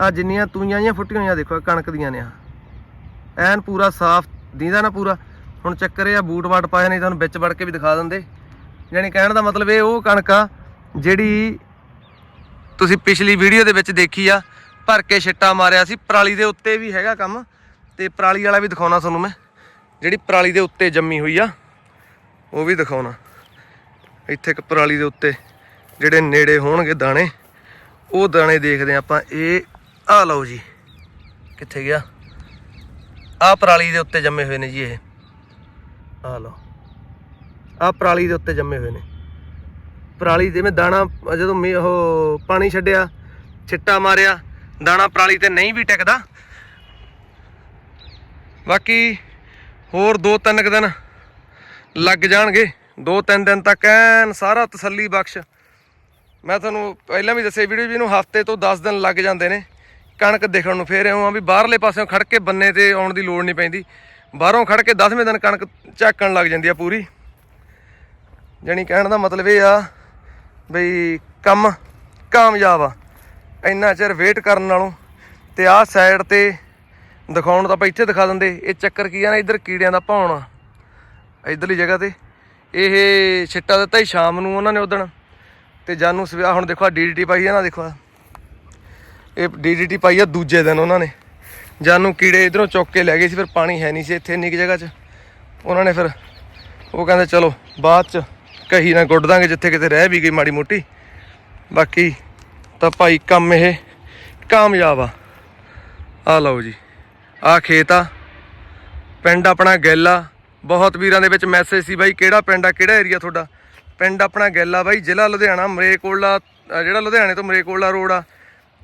ਆ ਜਿੰਨੀਆਂ ਤੂਈਆਂ ਜਾਂ ਫੁੱਟੀਆਂ ਹੋਈਆਂ ਦੇਖੋ ਕਣਕ ਦੀਆਂ ਨੇ ਆ। ਐਨ ਪੂਰਾ ਸਾਫ਼, ਦੀਂਦਾ ਨਾ ਪੂਰਾ। ਹੁਣ ਚੱਕਰ ਇਹ ਆ ਬੂਟ ਬਾਟ ਪਾਇਆ ਨਹੀਂ ਤੁਹਾਨੂੰ ਵਿੱਚ ਵੜ ਕੇ ਵੀ ਦਿਖਾ ਦਿੰਦੇ। ਯਾਨੀ ਕਹਿਣ ਦਾ ਮਤਲਬ ਇਹ ਉਹ ਕਣਕ ਆ ਜਿਹੜੀ ਤੁਸੀਂ ਪਿਛਲੀ ਵੀਡੀਓ ਦੇ ਵਿੱਚ ਦੇਖੀ ਆ, ਭਰ ਕੇ ਛਿੱਟਾ ਮਾਰਿਆ ਸੀ। ਪਰਾਲੀ ਦੇ ਉੱਤੇ ਵੀ ਹੈਗਾ ਕੰਮ ਤੇ ਪਰਾਲੀ ਵਾਲਾ ਵੀ ਦਿਖਾਉਣਾ ਤੁਹਾਨੂੰ ਮੈਂ। ਜਿਹੜੀ ਪਰਾਲੀ ਦੇ ਉੱਤੇ ਜੰਮੀ ਹੋਈ ਆ, ਉਹ ਵੀ ਦਿਖਾਉਣਾ। ਇੱਥੇ ਇੱਕ ਪਰਾਲੀ ਦੇ ਉੱਤੇ ਜਿਹੜੇ ਨੇੜੇ ਹੋਣਗੇ ਦਾਣੇ, ਉਹ ਦਾਣੇ ਦੇਖਦੇ ਹਾਂ ਆਪਾਂ। ਇਹ ਆ ਲਓ ਜੀ, ਕਿੱਥੇ ਗਿਆ? ਆ ਪਰਾਲੀ ਦੇ ਉੱਤੇ ਜੰਮੇ ਹੋਏ ਨੇ ਜੀ ਇਹ। ਆ ਲਓ। ਆ ਪਰਾਲੀ ਦੇ ਉੱਤੇ ਜੰਮੇ ਹੋਏ ਨੇ। ਪਰਾਲੀ ਜਿਵੇਂ ਦਾਣਾ, ਜਦੋਂ ਮੀ, ਉਹ ਪਾਣੀ ਛੱਡਿਆ, ਛਿੱਟਾ ਮਾਰਿਆ, ਦਾਣਾ ਪਰਾਲੀ ਤੇ ਨਹੀਂ ਵੀ ਟਿਕਦਾ। ਬਾਕੀ ਹੋਰ 2-3 ਕੁ ਦਿਨ ਲੱਗ ਜਾਣਗੇ। 2-3 ਦਿਨ ਤੱਕ ਐਨ ਸਾਰਾ ਤਸੱਲੀ ਬਖਸ਼। ਮੈਂ ਤੁਹਾਨੂੰ ਪਹਿਲਾਂ ਵੀ ਦੱਸਿਆ, ਵੀਡੀਓ ਵੀ ਇਹਨੂੰ ਹਫ਼ਤੇ ਤੋਂ 10 ਦਿਨ ਲੱਗ ਜਾਂਦੇ ਨੇ, ਕਣਕ ਦੇਖਣ ਨੂੰ ਫੇਰ ਇਉਂ ਆ ਵੀ ਬਾਹਰਲੇ ਪਾਸਿਓਂ ਖੜ ਕੇ ਬੰਨੇ ਤੇ ਆਉਣ ਦੀ ਲੋੜ ਨਹੀਂ ਪੈਂਦੀ। ਬਾਹਰੋਂ ਖੜ ਕੇ 10ਵੇਂ ਦਿਨ ਕਣਕ ਝਾਕਣ ਲੱਗ ਜਾਂਦੀ ਆ ਪੂਰੀ। ਜਾਣੀ ਕਹਿਣ ਦਾ ਮਤਲਬ ਇਹ ਆ ਬਈ ਕੰਮ ਕਾਮਯਾਬ ਆ। ਇੰਨਾ ਚਿਰ ਵੇਟ ਕਰਨ ਨਾਲੋਂ ਤੇ ਆਹ ਸਾਈਡ ਤੇ ਦਿਖਾਉਣ ਤਾਂ ਆਪਾਂ ਇੱਥੇ ਦਿਖਾ ਦਿੰਦੇ, ਇਹ ਚੱਕਰ ਕੀ ਆ ਨਾ, ਇੱਧਰ ਕੀੜਿਆਂ ਦਾ ਭੌਣ ਆ। ਇਧਰਲੀ ਜਗ੍ਹਾ ਤੇ ਇਹ ਛਿੱਟਾ ਦਿੱਤਾ ਹੀ ਸ਼ਾਮ ਨੂੰ ਉਹਨਾਂ ਨੇ ਉਦਣ। ਤੇ ਜਾਨੂੰ ਸਵੇਰ ਹੁਣ ਦੇਖੋ ਡੀਡੀਟੀ ਪਾਈ ਆ ਨਾ, ਦੇਖੋ ਆਹ। ਇਹ ਡੀਡੀਟੀ ਪਾਈ ਆ ਦੂਜੇ ਦਿਨ ਉਹਨਾਂ ਨੇ। ਜਾਨੂੰ ਕੀੜੇ ਇਧਰੋਂ ਚੁੱਕ ਕੇ ਲੈ ਗਏ ਸੀ, ਫਿਰ ਪਾਣੀ ਹੈ ਨਹੀਂ ਸੀ ਇੱਥੇ ਇੰਨੀ ਕੁ ਜਗ੍ਹਾ 'ਚ। ਉਹਨਾਂ ਨੇ ਫਿਰ ਉਹ ਕਹਿੰਦੇ, ਚਲੋ, ਬਾਅਦ 'ਚ ਕਹੀ ਨਾ ਗੁੱਡ ਦਾਂਗੇ ਜਿੱਥੇ ਕਿਤੇ ਰਹਿ ਵੀ ਗਈ ਮਾੜੀ ਮੋਟੀ। ਬਾਕੀ ਤਾਂ ਭਾਈ ਕੰਮ ਇਹ ਕਾਮਯਾਬ ਆ। ਆ ਲਓ ਜੀ ਆ ਖੇਤ ਆ। ਪਿੰਡ ਆਪਣਾ ਗੈਲਾ ਬਹੁਤ ਵੀਰਾਂ ਦੇ ਵਿੱਚ ਮੈਸੇਜ ਸੀ ਬਾਈ, ਕਿਹੜਾ ਪਿੰਡ ਆ, ਕਿਹੜਾ ਏਰੀਆ ਤੁਹਾਡਾ? ਪਿੰਡ ਆਪਣਾ ਗੈਲਾ ਬਾਈ, ਜ਼ਿਲ੍ਹਾ ਲੁਧਿਆਣਾ ਮਰੇਕੋਲਾ ਜਿਹੜਾ ਲੁਧਿਆਣੇ ਤੋਂ ਮਰੇਕੋਲਾ ਰੋਡ ਆ।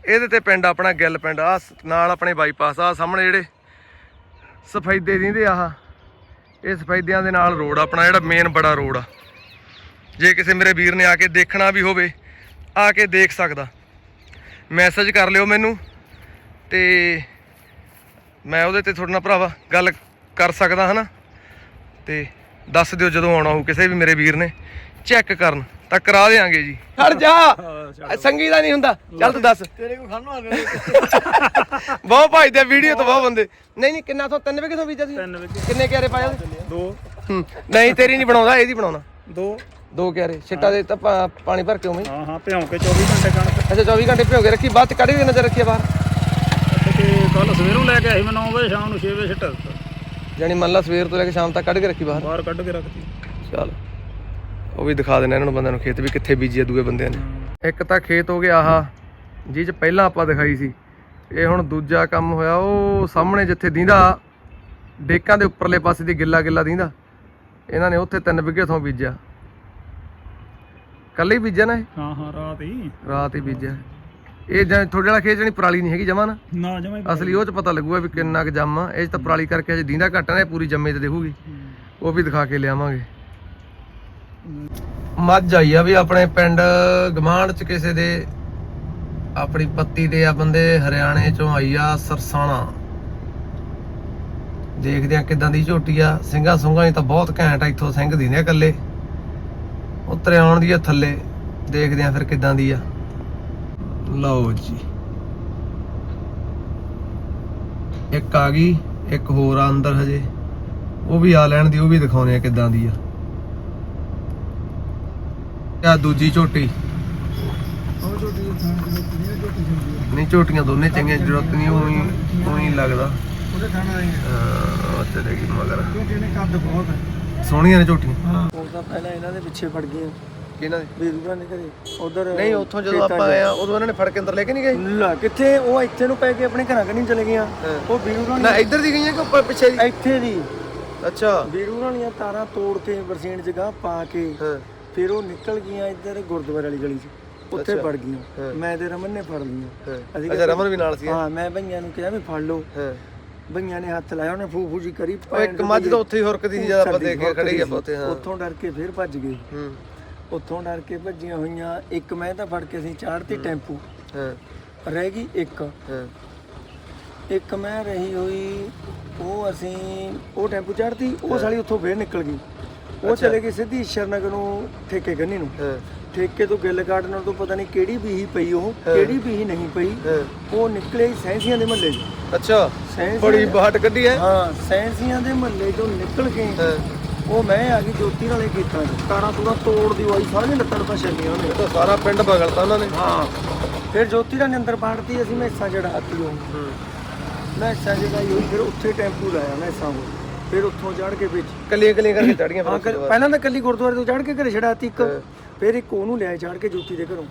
ਇਹਦੇ ਤੇ ਪਿੰਡ ਆਪਣਾ ਗਿੱਲ ਪਿੰਡ ਆ। ਨਾਲ ਆਪਣੇ ਬਾਈਪਾਸ ਆ। ਸਾਹਮਣੇ ਜਿਹੜੇ ਸਫੈਦੇ ਦਿੰਦੇ ਆਹ। ਇਹ ਸਫੈਦਿਆਂ ਦੇ ਨਾਲ ਰੋਡ ਆਪਣਾ ਜਿਹੜਾ ਮੇਨ ਬੜਾ ਰੋਡ ਆ। ਜੇ ਕਿਸੇ ਮੇਰੇ ਵੀਰ ਨੇ ਆ ਕੇ ਦੇਖਣਾ ਵੀ ਹੋਵੇ ਆ ਕੇ ਦੇਖ ਸਕਦਾ। ਮੈਸੇਜ ਕਰ ਲਿਓ ਮੈਨੂੰ ਤੇ ਮੈਂ ਉਹਦੇ ਤੇ ਤੁਹਾਡੇ ਨਾਲ ਭਰਾਵਾ ਗੱਲ ਕਰ ਸਕਦਾ ਹਨਾ? ਤੇ ਦੱਸ ਦਿਓ ਜਦੋਂ ਆਉਣਾ ਹੋਊ ਕਿਸੇ ਵੀ ਮੇਰੇ ਵੀਰ ਨੇ ਚੈੱਕ ਕਰਨ ਤਾਂ ਕਰਾ ਦੇਾਂਗੇ ਜੀ। ਛੱਡ ਜਾ! ਸੰਗੀ ਦਾ ਨਹੀਂ ਹੁੰਦਾ। ਚੱਲ ਤੂੰ ਦੱਸ। ਤੇਰੇ ਕੋ ਖਾਣੋ ਆ ਬਹੁਤ ਭਾਈ ਦੇ ਵੀਡੀਓ ਤੋਂ ਬਹੁਤ ਬੰਦੇ। ਨਹੀਂ ਨਹੀਂ ਕਿੰਨਾ ਤੋਂ ਤਿੰਨ ਵਿਗੇ ਤੋਂ ਬੀਜਿਆ ਸੀ? ਕਿੰਨੇ ਕਿਆਰੇ ਪਾਇਆ? ਦੋ। ਹੂੰ, ਨਹੀਂ ਤੇਰੀ ਨਹੀਂ ਬਣਾਉਂਦਾ ਇਹਦੀ ਬਣਾਉਣਾ। ਦੋ। ਦੋ ਕਿਆਰੇ ਛਿੱਟਾ ਦੇ ਤਾਂ ਪਾ- ਪਾਣੀ ਭਰ ਕੇ ਉਵੇਂ ਹੀ। ਹਾਂ ਹਾਂ ਭਿਉਂ ਕੇ 24 ਘੰਟੇ ਕਣਕ। ਅੱਛਾ 24 ਘੰਟੇ ਭਿਓ ਕੇ ਰੱਖੀ ਬਾਅਦ ਚ ਕੱਢ ਕੇ ਨਜ਼ਰ ਰੱਖੀ ਬਾਹਰ। ਤੇ ਕੱਲ ਸਵੇਰੋਂ ਲੈ ਕੇ ਆਈ ਮੈਂ 9 ਵਜੇ ਸ਼ਾਮ ਨੂੰ 6 ਵਜੇ ਛੱਟ ਜਾਨੀ ਮੰਨ ਲਾ ਸਵੇਰ ਤੋਂ ਲੈ ਕੇ ਸ਼ਾਮ ਤੱਕ ਕੱਢ ਕੇ ਰੱਖੀ ਬਾਹਰ। ਬਾਹਰ ਕੱਢ ਕੇ ਰੱਖਤੀ। ਚਲ ਉਹ ਵੀ ਦਿਖਾ ਦੇਣਾ ਇਹਨਾਂ ਨੂੰ ਬੰਦਿਆਂ ਨੂੰ ਖੇਤ ਵੀ ਕਿੱਥੇ ਬੀਜਿਆ ਦੂਏ ਬੰਦਿਆਂ ਨੇ ਇੱਕ ਤਾਂ ਖੇਤ ਹੋ ਗਿਆ ਆਹ ਜਿਹ ਚ ਪਹਿਲਾਂ ਆਪਾਂ ਦਿਖਾਈ ਸੀ। ਇਹ ਹੁਣ ਦੂਜਾ ਕੰਮ ਹੋਇਆ ਉਹ ਸਾਹਮਣੇ ਜਿੱਥੇ ਦੀਂਦਾ ਡੇਕਾਂ ਦੇ ਉੱਪਰਲੇ ਪਾਸੇ ਦੀ ਗਿੱਲਾ ਗਿੱਲਾ ਦੀਂਦਾ। ਇਹਨਾਂ ਨੇ ਉੱਥੇ ਤਿੰਨ ਵਿਗੇ ਥੋਂ ਬੀਜਿਆ। ਕੱਲੇ ਹੀ ਬੀਜਿਆ ਨਾ ਇਹ? ਹਾਂ ਹਾਂ ਰਾਤ ਹੀ। ਰਾਤ ਹੀ ਬੀਜਿਆ। ਇਹ ਜਾਂ ਤੁਹਾਡੇ ਵਾਲਾ ਖੇਤ ਜਣੀ ਪਰਾਲੀ ਨਹੀਂ ਹੈਗੀ ਜਮਾ ਨਾ? ਨਾ ਜਮੇ ਅਸਲੀ ਉਹ ਚ ਪਤਾ ਲੱਗੂਗਾ ਵੀ ਕਿੰਨਾ ਕੁ ਜੰਮ ਆ। ਇਹ 'ਚ ਤਾਂ ਪਰਾਲੀ ਕਰਕੇ ਅਜੇ ਦੀਂਦਾ ਘੱਟ ਨਾ ਇਹ ਪੂਰੀ ਜੰਮੇ ਤੇ ਦੇਖੂਗੀ। ਉਹ ਵੀ ਦਿਖਾ ਕੇ ਲਿਆਵਾਂਗੇ। ਮੱਝ ਆਈ ਆ ਵੀ ਆਪਣੇ ਪਿੰਡ ਗਮਾਂਡ ਚ ਕਿਸੇ ਦੇ ਆਪਣੀ ਪੱਤੀ ਦੇ ਆ ਬੰਦੇ ਹਰਿਆਣੇ ਚੋਂ ਆਈ ਆ ਸਰਸਾਣਾ। ਦੇਖਦੇ ਆ ਕਿਦਾਂ ਦੀ ਝੋਟੀ ਆ। ਸਿੰਘਾਂ ਸੁੰਘਾਂ ਦੀ ਤਾਂ ਬਹੁਤ ਘੈਂਟ ਆ ਇੱਥੋਂ ਸਿੰਘ ਦੀਨੇ ਇਕੱਲੇ। ਉੱਤਰੇ ਆਉਣ ਦੀ ਆ ਥੱਲੇ ਦੇਖਦੇ ਆ ਫਿਰ ਕਿਦਾਂ ਦੀ ਆ। ਲਓ ਜੀ। ਇੱਕ ਆ ਗਈ ਇੱਕ ਹੋਰ ਆ ਅੰਦਰ ਹਜੇ। ਉਹ ਵੀ ਆ ਲੈਣ ਦੀ ਉਹ ਵੀ ਦਿਖਾਉਣੇ ਆ ਕਿਦਾਂ ਦੀ ਆ। ਆ ਦੂਜੀ ਝੋਟੀ। ਨਹੀਂ ਝੋਟੀਆਂ ਦੋਨੇ ਚੰਗੀਆਂ ਜ਼ਰੂਰਤ ਨਹੀਂ ਉਹੀ ਉਹੀ ਲੱਗਦਾ। ਉਹਦੇ ਖਾਣਾ ਆਈ ਅਹ ਚਲੇਗੀ ਮਗਰ। ਕਿਉਂਕਿ ਇਹਨੇ ਕੱਦ ਬਹੁਤ ਹੈ ਸੋਹਣੀਆਂ ਨੇ ਝੋਟੀਆਂ। ਹਾਂ। ਉਹ ਤਾਂ ਪਹਿਲਾਂ ਇਹਨਾਂ ਦੇ ਪਿੱਛੇ ਫੜ ਗਏ। ਕਿਹਨਾਂ ਦੇ? ਬੀਰੂਆਂ ਨੇ ਘਰੇ। ਉਧਰ ਨਹੀਂ ਉੱਥੋਂ ਜਦੋਂ ਆਪਾਂ ਆਏ ਆ ਉਦੋਂ ਇਹਨਾਂ ਨੇ ਫੜ ਕੇ ਅੰਦਰ ਲੈ ਕੇ ਨਹੀਂ ਗਏ? ਲਾ ਕਿੱਥੇ? ਉਹ ਇੱਥੇ ਨੂੰ ਪੈ ਕੇ ਆਪਣੇ ਘਰਾਂ ਕਨੀ ਚਲੇ ਗਈਆਂ। ਹਾਂ। ਉਹ ਬੀਰੂਆਂ ਨਾ ਇੱਧਰ ਦੀ ਗਈਆਂ ਕਿ ਉੱਪਰ ਪਿੱਛੇ ਦੀ? ਇੱਥੇ ਦੀ। ਅੱਛਾ। ਬੀਰੂਆਂ ਦੀਆਂ ਤਾਰਾਂ ਤੋੜ ਕੇ ਬਰਸੀਨ ਜਗ੍ਹਾ ਪਾ ਕੇ ਹਾਂ। ਫਿਰ ਉਹ ਨਿਕਲ ਗਈਆਂ ਇੱਧਰ ਗੁਰਦੁਆਰੇ ਵਾਲੀ ਗਲੀ 'ਚ। ਉੱਥੇ ਵੜ ਗਈਆਂ। ਮੈਂ ਤੇ ਰਮਨ ਨੇ ਫੜ ਲਈਆਂ। ਅਸੀਂ ਅੱਛਾ ਰਮਨ ਵੀ ਨਾਲ ਸੀ। ਹਾਂ ਮੈਂ ਭਈਆਂ ਨੂੰ ਕਿਹਾ ਵੀ ਫੜ ਲਓ। ਹਾਂ ਭਈਆਂ ਨੇ ਹੱਥ ਲਾਇਆ ਉਹਨੇ ਫੂ ਫੂ ਜੀ ਕਰੀ ਉਹ ਇੱਕ ਮੱਝ ਤਾਂ ਉੱਥੇ ਹੀ ਹੁਰਕਦੀ ਸੀ ਜਦ ਆਪਾਂ ਦੇਖ ਕੇ ਖੜੇ ਆਪਾਂ ਉੱਥੇ ਹਾਂ। ਉੱਥੋਂ ਡਰ ਕੇ ਫਿਰ ਭੱਜ ਗਏ। ਹੂੰ। ਉੱਥੋਂ ਡਰ ਕੇ ਭੱਜੀਆਂ ਹੋਈਆਂ ਇੱਕ ਮੈਂ ਤਾਂ ਫੜ ਕੇ ਅਸੀਂ ਚਾੜਤੀ ਟੈਂਪੂ। ਹਾਂ। ਰਹਿ ਗਈ ਇੱਕ। ਹਾਂ। ਇੱਕ ਮੈਂ ਰਹੀ ਹੋਈ ਉਹ ਅਸੀਂ ਉਹ ਟੈਂਪੂ ਚੜਤੀ ਉਹ ਸਾਲੀ ਉੱਥੋਂ ਫੇਰ ਨਿਕਲ ਗਈ। ਉਹ ਚਲੇ ਗਈ ਸਿੱਧੀ ਈਸ਼ਰਨਗਰ ਨੂੰ ਠੇਕੇ ਗੰਨੀ ਨੂੰ। ਹਾਂ। ਠੇਕੇ ਤੋਂ ਗਿੱਲ ਕਾਟਨ ਤੋਂ ਪਤਾ ਨਹੀਂ ਕਿਹੜੀ ਬੀਹੀ ਪਈ ਉਹ ਕਿਹੜੀ ਬੀਹੀ ਨਹੀਂ ਪਈ ਉਹ ਨਿਕਲੇ ਸੈਂਸੀਆਂ ਦੇ ਮਹੱਲੇ 'ਚ। ਅੱਛਾ ਬੜੀ ਬਾਹਟ ਕੱਢੀ ਹੈ। ਹਾਂ ਸੈਂਸੀਆਂ ਦੇ ਮਹੱਲੇ ਚੋਂ ਨਿਕਲ ਕੇ ਉਹ ਮੈਂ ਆ ਗਈ ਜੋਤੀ ਨਾਲੇ ਕੀਤਾ ਤਾਰਾਂ ਤੂਰਾਂ ਤੋੜ ਦੀ ਆਈ ਸਾਰੀਆਂ ਲੱਤਾਂ ਨੂੰ ਛੱਡੀਆਂ ਉਹਨੇ। ਤਾਂ ਸਾਰਾ ਪਿੰਡ ਬਗਲਤਾ ਉਹਨਾਂ ਨੇ। ਹਾਂ। ਫਿਰ ਜੋਤੀ ਦਾ ਅੰਦਰ ਬਾੜਤੀ ਅਸੀਂ ਮੈਸਾਂ ਚੜਾਤੀ ਉਹ। ਮੈਸਾਂ ਜਗਾਈ ਹੋਈ ਫਿਰ ਉੱਥੇ ਟੈਂਪੂ ਲਾਇਆ ਮੈਸਾਂ ਕੋਲ। ਫਿਰ ਉੱਥੋਂ ਚੜ ਕੇ ਵਿੱਚ ਕੱਲੀਆਂ ਕੱਲੀਆਂ ਕਰਕੇ ਚੜੀਆਂ ਪਹਿਲਾਂ ਤਾਂ ਕੱਲੀ ਗੁਰਦੁਆਰੇ ਤੋਂ ਚੜ ਕੇ ਘਰੇ ਛੜਾਤੀ ਇੱਕ। ਫਿਰ ਇੱਕ ਉਹਨੂੰ ਲਿਆ ਚੜ ਕੇ ਜੋਤੀ ਦੇ ਘਰੋਂ।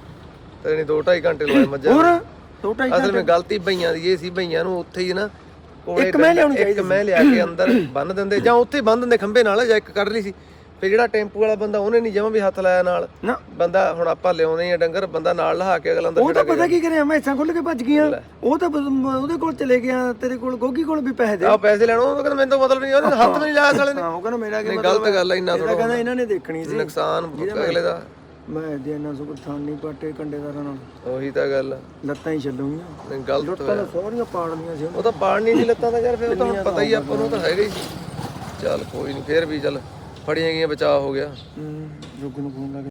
ਤੇ ਨਹੀਂ 2.5 ਘੰਟੇ ਲਵਾਏ ਮੱਝਾਂ ਹੋਰ? ਦੋ ਢਾਈ ਅਸਲ ਵਿੱਚ ਗਲਤੀ ਬਈਆਂ ਦੀ ਇਹ ਸੀ ਬਈਆਂ ਨੂੰ ਉੱਥੇ ਹੀ ਨਾ ਕੋਲੇ ਇੱਕ ਮੈਂ ਲਿਆਉਣੀ ਇੱਕ ਮੈਂ ਲਿਆ ਕੇ ਅੰਦਰ ਬੰਨ ਦਿੰਦੇ ਜਾਂ ਉੱਥੇ ਹੀ ਬੰਨ ਦਿੰਦੇ ਖੰਭੇ ਨਾਲ ਜਾਂ ਇੱਕ ਕੱਢ ਲਈ ਸੀ। ਫਿਰ ਜਿਹੜਾ ਟੈਂਪੂ ਵਾਲਾ ਬੰਦਾ ਉਹਨੇ ਨਹੀਂ ਜਮਾਂ ਵੀ ਹੱਥ ਲਾਇਆ ਨਾਲ। ਨਾ। ਬੰਦਾ ਹੁਣ ਆਪਾਂ ਲਿਆਉਂਦੇ ਆ ਡੰਗਰ ਬੰਦਾ ਨਾਲ ਲਹਾ ਕੇ ਅਗਲਾ ਅੰਦਰ ਉਹ ਤਾਂ ਪਤਾ ਕੀ ਕਰਿਆ ਮੈਸਾਂ ਖੁੱਲ ਕੇ ਭੱਜ ਗਈਆਂ। ਉਹ ਤਾਂ ਬਸ ਮ- ਉਹਦੇ ਕੋਲ ਚਲੇ ਗਿਆ ਤੇਰੇ ਕੋਲ ਗੋਗੀ ਕੋਲ ਵੀ ਪੈਸੇ ਦੇ। ਆ ਪੈਸੇ ਲੈਣ ਉਹ ਕਹਿੰਦਾ ਮੈਨੂੰ ਤਾਂ ਮਤਲਬ ਨਹੀਂ ਉਹਨੇ ਹੱਥ ਵੀ ਨਹੀਂ ਲਾਇਆ ਸਾਲੇ ਨੇ। ਹਾਂ ਉਹ ਕਹਿੰਦਾ ਮੇਰਾ ਕੀ ਨਹੀਂ ਮਤਲਬ ਗਲਤ ਗੱਲ ਆ ਇੰਨਾ ਥੋੜਾ ਕਹਿੰਦਾ ਇਹਨਾਂ ਨੇ ਦੇਖਣੀ ਸੀ। ਨੁਕਸਾਨ ਅਗਲੇ ਦਾ। ਮੈਂ ਦੇ ਇਹਨਾਂ ਸੁਖ ਥਾਨੀ ਪਾਟੇ ਕੰਡੇਦਾਰਾਂ ਨਾਲ ਉਹੀ ਤਾਂ ਗੱਲ ਆ। ਲੱਤਾਂ ਹੀ ਛੱਡੂਗੀਆਂ। ਨਹੀਂ ਗਲਤ ਲੁੱਟਾਂ ਹੋਇਆ। ਤਾਂ ਸਾਰੀਆਂ ਪਾੜਨੀਆਂ ਸੀ। ਉਹ ਤਾਂ ਪਾੜਨੀ ਨਹੀਂ ਲੱਤਾਂ ਦਾ ਯਾਰ ਫਿਰ ਉਹ ਤਾਂ ਹੁਣ ਪਤਾ ਹੀ ਆ ਆਪਾਂ ਨੂੰ ਉਹ ਤਾਂ ਹੈਗਾ ਹੀ ਸੀ। ਚੱਲ ਕੋਈ ਨਹੀਂ ਫੇਰ ਵੀ ਚੱਲ ਫੜੀਆਂ ਗਈਆਂ ਬਚਾਅ ਹੋ ਗਿਆ। ਹੂੰ ਜੋਗ ਨੂੰ ਫੋਨ ਲਾ ਕੇ।